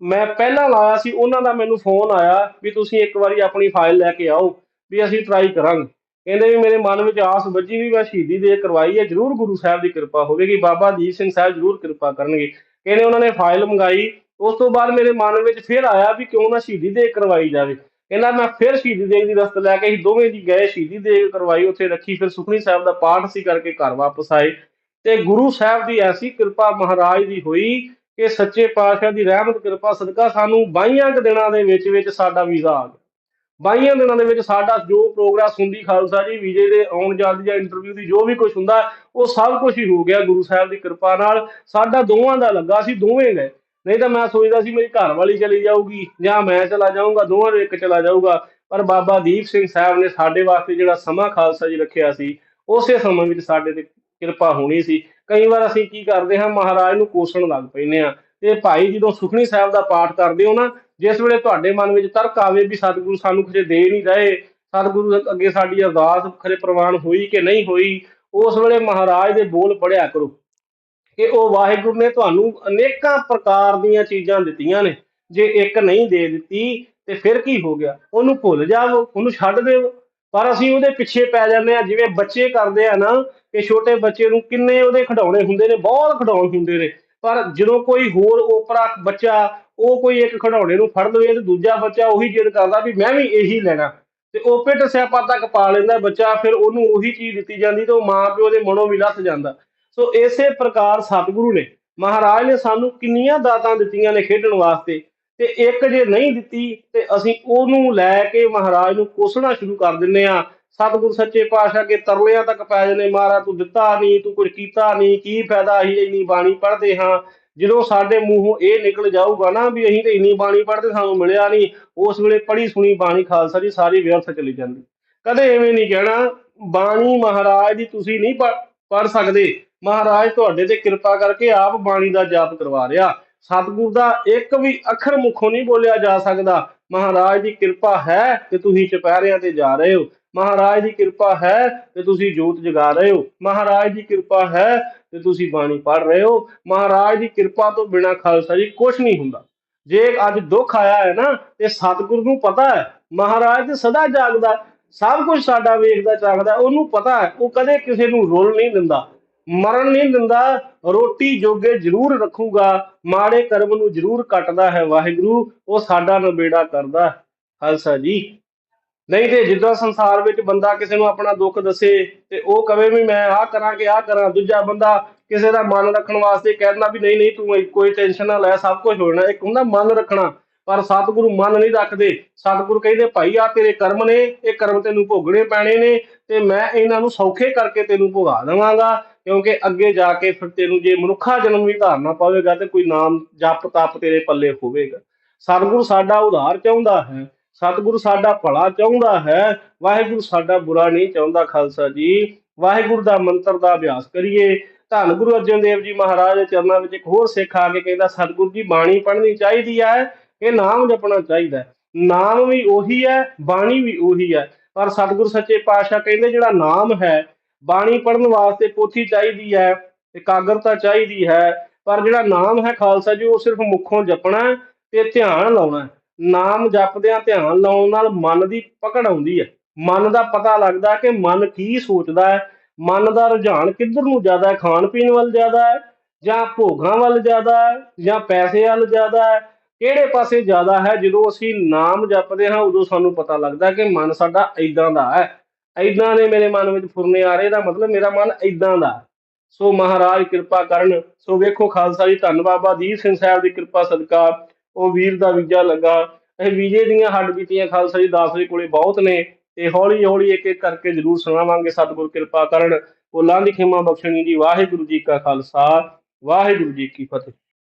[SPEAKER 1] ਮੈਂ ਪਹਿਲਾਂ ਲਾਇਆ ਸੀ, ਉਹਨਾਂ ਦਾ ਮੈਨੂੰ ਫੋਨ ਆਇਆ ਵੀ ਤੁਸੀਂ ਇੱਕ ਵਾਰੀ ਆਪਣੀ ਫਾਈਲ ਲੈ ਕੇ ਆਓ, ਵੀ ਅਸੀਂ ਟਰਾਈ ਕਰਾਂਗੇ। ਕਹਿੰਦੇ ਵੀ ਮੇਰੇ ਮਨ ਵਿੱਚ ਆਸ ਵੱਜੀ ਵੀ ਮੈਂ ਸ਼ਹੀਦੀ ਦੇ ਕਰਵਾਈ ਹੈ, ਜਰੂਰ ਗੁਰੂ ਸਾਹਿਬ ਦੀ ਕਿਰਪਾ ਹੋਵੇਗੀ, ਬਾਬਾ ਦੀਪ ਸਿੰਘ ਸਾਹਿਬ ਜਰੂਰ ਕਿਰਪਾ ਕਰਨਗੇ। ਕਹਿੰਦੇ ਉਹਨਾਂ ਨੇ ਫਾਈਲ ਮੰਗਾਈ, ਉਸ ਤੋਂ ਬਾਅਦ ਮੇਰੇ ਮਨ ਵਿੱਚ ਫਿਰ ਆਇਆ ਵੀ ਕਿਉਂ ਨਾ ਸ਼ਹੀਦੀ ਦੇ ਕਰਵਾਈ ਜਾਵੇ। ਕਹਿੰਦਾ ਮੈਂ ਫਿਰ ਸ਼ਹੀਦੀ ਦੇ ਦੀ ਰਸਤ ਲੈ ਕੇ ਅਸੀਂ ਦੋਵੇਂ ਦੀ ਗਏ, ਸ਼ਹੀਦੀ ਦੇ ਕਰਵਾਈ, ਉੱਥੇ ਰੱਖੀ, ਫਿਰ ਸੁਖਨੀ ਸਾਹਿਬ ਦਾ ਪਾਠ ਸੀ ਕਰਕੇ ਘਰ ਵਾਪਸ ਆਏ। ਤੇ ਗੁਰੂ ਸਾਹਿਬ ਦੀ ਐਸੀ ਕਿਰਪਾ ਮਹਾਰਾਜ ਦੀ ਹੋਈ ਕਿ ਸੱਚੇ ਪਾਤਸ਼ਾਹ ਦੀ ਰਹਿਮਤ, ਕਿਰਪਾ, ਸਦਕਾ ਸਾਨੂੰ 22 ਕੁ ਦਿਨਾਂ ਦੇ ਵਿੱਚ ਵਿੱਚ ਸਾਡਾ ਵੀਜ਼ਾ ਆ ਗਿਆ। 22 ਦਿਨਾਂ ਦੇ ਵਿੱਚ ਸਾਡਾ ਜੋ ਪ੍ਰੋਗਰੈਸ ਹੁੰਦੀ ਖਾਲਸਾ ਜੀ, ਵੀਜ਼ੇ ਦੇ ਆਉਣ ਜਾਣ ਦੀ ਜਾਂ ਇੰਟਰਵਿਊ ਦੀ ਜੋ ਵੀ ਕੁਝ ਹੁੰਦਾ, ਉਹ ਸਭ ਕੁਝ ਹੀ ਹੋ ਗਿਆ ਗੁਰੂ ਸਾਹਿਬ ਦੀ ਕਿਰਪਾ ਨਾਲ। ਸਾਡਾ ਦੋਵਾਂ ਦਾ ਲੱਗਾ ਸੀ, ਦੋਵੇਂ ਗਏ। ਨਹੀਂ ਤਾਂ ਮੈਂ ਸੋਚਦਾ ਸੀ, ਮੇਰੀ ਘਰ ਵਾਲੀ ਚਲੀ ਜਾਊਗੀ ਜਾਂ ਮੈਂ ਚਲਾ ਜਾਊਂਗਾ, ਦੋਵਾਂ ਨੂੰ ਇੱਕ ਚਲਾ ਜਾਊਗਾ। ਪਰ ਬਾਬਾ ਦੀਪ ਸਿੰਘ ਸਾਹਿਬ ਨੇ ਸਾਡੇ ਵਾਸਤੇ ਜਿਹੜਾ ਸਮਾਂ ਖਾਲਸਾ ਜੀ ਰੱਖਿਆ ਸੀ, ਉਸੇ ਸਮੇਂ ਵਿੱਚ ਸਾਡੇ ਤੇ ਕਿਰਪਾ ਹੋਣੀ ਸੀ। ਕਈ ਵਾਰ ਅਸੀਂ ਕੀ ਕਰਦੇ ਹਾਂ, ਮਹਾਰਾਜ ਨੂੰ ਕੋਸਣ ਲੱਗ ਪੈਂਦੇ ਆ ਤੇ ਭਾਈ ਜਦੋਂ ਸੁਖਨੀ ਸਾਹਿਬ ਦਾ ਪਾਠ ਕਰਦੇ ਹੋ ਨਾ ਜਿਸ ਵੇਲੇ ਤੁਹਾਡੇ ਮਨ ਵਿੱਚ ਤਰਕ ਆਵੇ ਵੀ ਸਤਿਗੁਰੂ ਸਾਨੂੰ ਕਿਸੇ ਦੇ ਨਹੀਂ ਰਹੇ, ਸਤਿਗੁਰੂ ਅੱਗੇ ਸਾਡੀ ਅਰਦਾਸ ਖਰੇ ਪ੍ਰਵਾਨ ਹੋਈ ਕਿ ਨਹੀਂ ਹੋਈ, ਉਸ ਵੇਲੇ ਮਹਾਰਾਜ ਦੇ ਬੋਲ ਪੜਿਆ ਕਰੋ। ਕਿ ਉਹ ਵਾਹਿਗੁਰੂ ਨੇ ਤੁਹਾਨੂੰ ਅਨੇਕਾਂ ਪ੍ਰਕਾਰ ਦੀਆਂ ਚੀਜ਼ਾਂ ਦਿੱਤੀਆਂ ਨੇ, ਜੇ ਇੱਕ ਨਹੀਂ ਦੇ ਦਿੱਤੀ ਤੇ ਫਿਰ ਕੀ ਹੋ ਗਿਆ? ਉਹਨੂੰ ਭੁੱਲ ਜਾਵੋ, ਉਹਨੂੰ ਛੱਡ ਦਿਓ ਪਰ ਅਸੀਂ ਉਹਦੇ ਪਿੱਛੇ ਪੈ ਜਾਂਦੇ ਆ ਜਿਵੇਂ ਬੱਚੇ ਕਰਦੇ ਆ ਨਾ, ਕਿ ਛੋਟੇ ਬੱਚੇ ਨੂੰ ਕਿੰਨੇ ਉਹਦੇ ਖਿਡੌਣੇ ਹੁੰਦੇ ਨੇ, ਬਹੁਤ ਖਿਡੌਣੇ ਹੁੰਦੇ ਨੇ। ਪਰ ਜਦੋਂ ਕੋਈ ਹੋਰ ਓਪਰਾ ਬੱਚਾ ਉਹ ਕੋਈ ਇੱਕ ਖਿਡੌਣੇ ਨੂੰ ਫੜ ਲਵੇ ਤੇ ਦੂਜਾ ਬੱਚਾ ਉਹੀ ਜਿੱਦ ਕਰਦਾ ਵੀ ਮੈਂ ਵੀ ਇਹੀ ਲੈਣਾ। ਤੇ ਉਹ ਪਿੱਟ ਸਿਆਪਾ ਤੱਕ ਪਾ ਲੈਂਦਾ ਬੱਚਾ, ਫਿਰ ਉਹਨੂੰ ਉਹੀ ਚੀਜ਼ ਦਿੱਤੀ ਜਾਂਦੀ ਤੇ ਉਹ ਮਾਂ ਪਿਓ ਦੇ ਮਨੋਂ ਵੀ ਲੱਥ ਜਾਂਦਾ। ਸੋ ਇਸੇ ਪ੍ਰਕਾਰ ਸਤਿਗੁਰੂ ਨੇ, ਮਹਾਰਾਜ ਨੇ ਸਾਨੂੰ ਕਿੰਨੀਆਂ ਦਾਤਾਂ ਦਿੱਤੀਆਂ ਨੇ ਖੇਡਣ ਵਾਸਤੇ ਤੇ ਇੱਕ ਜੇ ਨਹੀਂ ਦਿੱਤੀ ਤੇ ਅਸੀਂ ਉਹਨੂੰ ਲੈ ਕੇ ਮਹਾਰਾਜ ਨੂੰ ਕੋਸਣਾ ਸ਼ੁਰੂ ਕਰ ਦਿੰਨੇ ਆ ਸਤਿਗੁਰੂ ਸੱਚੇ ਪਾਤਸ਼ਾਹ ਕੇ ਤਰਲਿਆਂ ਤੱਕ ਪੈ ਜਾਂਦੇ ਮਹਾਰਾਜ ਤੂੰ ਦਿੱਤਾ ਨਹੀਂ, ਤੂੰ ਕੁਝ ਕੀਤਾ ਨਹੀਂ, ਕੀ ਫਾਇਦਾ ਅਸੀਂ ਇੰਨੀ ਬਾਣੀ ਪੜ੍ਹਦੇ ਹਾਂ? ਜਦੋਂ ਸਾਡੇ ਮੂੰਹੋਂ ਇਹ ਨਿਕਲ ਜਾਊਗਾ ਨਾ ਵੀ ਅਸੀਂ ਤੇ ਇੰਨੀ ਬਾਣੀ ਪੜ੍ਹਦੇ ਸਾਨੂੰ ਮਿਲਿਆ ਨਹੀਂ, ਉਸ ਵੇਲੇ ਪੜ੍ਹੀ ਸੁਣੀ ਬਾਣੀ ਖਾਲਸਾ ਦੀ ਸਾਰੀ ਵਿਅਰਥ ਚਲੀ ਜਾਂਦੀ। ਕਦੇ ਐਵੇਂ ਨਹੀਂ ਕਹਿਣਾ, ਬਾਣੀ ਮਹਾਰਾਜ ਦੀ ਤੁਸੀਂ ਨਹੀਂ ਪੜ੍ਹ ਸਕਦੇ। ਮਹਾਰਾਜ ਤੁਹਾਡੇ ਤੇ ਕਿਰਪਾ ਕਰਕੇ ਆਪ ਬਾਣੀ ਦਾ ਜਾਪ ਕਰਵਾ ਰਿਹਾ। ਸਤਿਗੁਰ ਦਾ ਇੱਕ ਵੀ ਅੱਖਰ ਮੁਖੋਂ ਨਹੀਂ ਬੋਲਿਆ ਜਾ ਸਕਦਾ। ਮਹਾਰਾਜ ਦੀ ਕਿਰਪਾ ਹੈ ਕਿ ਤੁਸੀਂ ਚੁਪਹਿਰਿਆਂ ਤੇ ਜਾ ਰਹੇ ਹੋ। ਮਹਾਰਾਜ ਦੀ ਕਿਰਪਾ ਹੈ ਤੇ ਤੁਸੀਂ ਜੋਤ ਜਗਾ ਰਹੇ ਹੋ। ਮਹਾਰਾਜ ਦੀ ਕਿਰਪਾ ਹੈ ਤੇ ਤੁਸੀਂ ਬਾਣੀ ਪੜ੍ਹ ਰਹੇ ਹੋ। ਮਹਾਰਾਜ ਦੀ ਕਿਰਪਾ ਤੋਂ ਬਿਨਾ ਖਾਲਸਾ ਜੀ ਕੁਝ ਨਹੀਂ ਹੁੰਦਾ। ਜੇ ਅੱਜ ਦੁੱਖ ਆਇਆ ਹੈ ਨਾ, ਤੇ ਸਤਿਗੁਰ ਨੂੰ ਪਤਾ ਹੈ, ਮਹਾਰਾਜ ਤੇ ਸਦਾ ਜਾਗਦਾ ਸਭ ਕੁਝ ਸਾਡਾ ਵੇਖਦਾ ਚਾਹਦਾ ਉਹਨੂੰ ਪਤਾ ਹੈ। ਉਹ ਕਦੇ ਕਿਸੇ ਨੂੰ ਰੋਲ ਨਹੀਂ ਦਿੰਦਾ, ਮਰਨ ਨਹੀਂ ਦਿੰਦਾ। ਰੋਟੀ ਜੋਗੇ ਜ਼ਰੂਰ ਰੱਖੂਗਾ, ਮਾੜੇ ਕਰਮ ਨੂੰ ਜ਼ਰੂਰ ਕੱਟਦਾ ਹੈ ਵਾਹਿਗੁਰੂ। ਉਹ ਸਾਡਾ ਨਬੇੜਾ ਕਰਦਾ ਖਾਲਸਾ ਜੀ। ਨਹੀਂ ਤੇ ਜਿੱਦਾਂ ਸੰਸਾਰ ਵਿੱਚ ਬੰਦਾ ਕਿਸੇ ਨੂੰ ਆਪਣਾ ਦੁੱਖ ਦੱਸੇ ਤੇ ਉਹ ਕਵੇ ਵੀ ਮੈਂ ਆਹ ਕਰਾਂ ਕਿ ਆਹ ਕਰਾਂ, ਦੂਜਾ ਬੰਦਾ ਕਿਸੇ ਦਾ ਮਨ ਰੱਖਣ ਵਾਸਤੇ ਕਹਿਣਾ ਵੀ ਨਹੀਂ ਨਹੀਂ ਤੂੰ ਕੋਈ ਟੈਨਸ਼ਨ ਨਾ ਲੈ, ਸਭ ਕੁਝ ਜਾਣਾ। ਇੱਕ ਹੁੰਦਾ ਮਨ ਰੱਖਣਾ, ਪਰ ਸਤਿਗੁਰੂ ਮਨ ਨਹੀਂ ਰੱਖਦੇ। ਸਤਿਗੁਰੂ ਕਹਿੰਦੇ, ਭਾਈ ਆ ਤੇਰੇ ਕਰਮ ਨੇ, ਇਹ ਕਰਮ ਤੈਨੂੰ ਭੋਗਣੇ ਪੈਣੇ ਨੇ ਤੇ ਮੈਂ ਇਹਨਾਂ ਨੂੰ ਸੌਖੇ ਕਰਕੇ ਤੈਨੂੰ ਭੋਗਾ ਦੇਵਾਂਗਾ, ਕਿਉਂਕਿ ਅੱਗੇ ਜਾ ਕੇ ਫਿਰ ਤੈਨੂੰ ਜੇ ਮਨੁੱਖਾ ਜਨਮ ਵੀ ਧਾਰਨਾ ਪਵੇਗਾ ਤੇ ਕੋਈ ਨਾਮ ਜਪ ਤਪ ਤੇਰੇ ਪੱਲੇ ਹੋਵੇਗਾ। ਸਤਿਗੁਰੂ ਸਾਡਾ ਉਧਾਰ ਚਾਹੁੰਦਾ ਹੈ। ਸਤਿਗੁਰੂ ਸਾਡਾ ਭਲਾ ਚਾਹੁੰਦਾ ਹੈ, ਵਾਹਿਗੁਰੂ ਸਾਡਾ ਬੁਰਾ ਨਹੀਂ ਚਾਹੁੰਦਾ ਖਾਲਸਾ ਜੀ। ਵਾਹਿਗੁਰੂ ਦਾ ਮੰਤਰ ਦਾ ਅਭਿਆਸ ਕਰੀਏ। ਧੰਨ ਗੁਰੂ ਅਰਜਨ ਦੇਵ ਜੀ ਮਹਾਰਾਜ ਦੇ ਚਰਨਾਂ ਵਿੱਚ ਇੱਕ ਹੋਰ ਸਿੱਖ ਆ ਕੇ ਕਹਿੰਦਾ, ਸਤਿਗੁਰੂ ਜੀ, ਬਾਣੀ ਪੜ੍ਹਨੀ ਚਾਹੀਦੀ ਹੈ, ਇਹ ਨਾਮ ਜਪਣਾ ਚਾਹੀਦਾ ਹੈ। ਨਾਮ ਵੀ ਉਹੀ ਹੈ, ਬਾਣੀ ਵੀ ਉਹੀ ਹੈ। ਪਰ ਸਤਿਗੁਰੂ ਸੱਚੇ ਪਾਤਸ਼ਾਹ ਕਹਿੰਦੇ, ਜਿਹੜਾ ਨਾਮ ਹੈ, ਬਾਣੀ ਪੜ੍ਹਨ ਵਾਸਤੇ ਪੋਥੀ ਚਾਹੀਦੀ ਹੈ, ਇਕਾਗਰਤਾ ਚਾਹੀਦੀ ਹੈ। ਪਰ ਜਿਹੜਾ ਨਾਮ ਹੈ ਖਾਲਸਾ ਜੀ, ਉਹ ਸਿਰਫ ਮੁੱਖੋਂ ਜਪਣਾ ਹੈ ਤੇ ਧਿਆਨ ਲਾਉਣਾ ਨਾਮ ਜਪਦਿਆਂ ਧਿਆਨ ਲਾਉਣ ਨਾਲ ਮਨ ਦੀ ਪਕੜ ਆਉਂਦੀ ਹੈ। ਮਨ ਦਾ ਪਤਾ ਲੱਗਦਾ ਕਿ ਮਨ ਕੀ ਸੋਚਦਾ ਹੈ। ਮਨ ਦਾ ਰੁਝਾਨ ਕਿੱਧਰ ਨੂੰ ਜ਼ਿਆਦਾ ਹੈ? ਖਾਣ ਪੀਣ ਵੱਲ ਜ਼ਿਆਦਾ ਹੈ ਜਾਂ ਭੋਗਾਂ ਵੱਲ ਜ਼ਿਆਦਾ ਹੈ ਜਾਂ ਪੈਸੇ ਵੱਲ ਜ਼ਿਆਦਾ ਹੈ? ਕਿਹੜੇ ਪਾਸੇ ਜ਼ਿਆਦਾ ਹੈ? ਜਦੋਂ ਅਸੀਂ ਨਾਮ ਜਪਦੇ ਹਾਂ, ਉਦੋਂ ਸਾਨੂੰ ਪਤਾ ਲੱਗਦਾ ਕਿ ਮਨ ਸਾਡਾ ਇਦਾਂ ਦਾ ਹੈ। ਇਦਾਂ ਦੇ ਮੇਰੇ ਮਨ ਵਿੱਚ ਫੁਰਨੇ ਆ ਰਹੇ ਦਾ ਮਤਲਬ ਮੇਰਾ ਮਨ ਇਦਾਂ ਦਾ ਹੈ। ਸੋ ਮਹਾਰਾਜ ਕਿਰਪਾ ਕਰਨ। ਸੋ ਵੇਖੋ ਖਾਲਸਾ ਜੀ, ਧੰਨ ਬਾਬਾ ਦੀਪ ਸਿੰਘ ਸਾਹਿਬ ਦੀ ਕਿਰਪਾ ਸਦਕਾ ਉਹ ਵੀਰ ਦਾ ਵੀਜ਼ਾ ਲੱਗਾ। ਇਹ ਵੀਜ਼ੇ ਦੀਆਂ ਹੱਡ ਬੀਤੀਆਂ ਖਾਲਸਾ ਜੀ ਦਾਸ ਕੋਲੇ ਬਹੁਤ ਨੇ ਤੇ ਹੌਲੀ ਹੌਲੀ ਇੱਕ ਇੱਕ ਕਰਕੇ ਜ਼ਰੂਰ ਸੁਣਾਵਾਂਗੇ। ਸਤਿਗੁਰ ਕਿਰਪਾ ਕਰਨ। ਬੋਲਾਂ ਦੀ ਖਿਮਾ ਬਖਸ਼ਣੀ ਜੀ। ਵਾਹਿਗੁਰੂ ਜੀ ਕਾ ਖਾਲਸਾ। ਵਾਹਿਗੁਰੂ ਜੀ ਕੀ ਫਤਿਹ।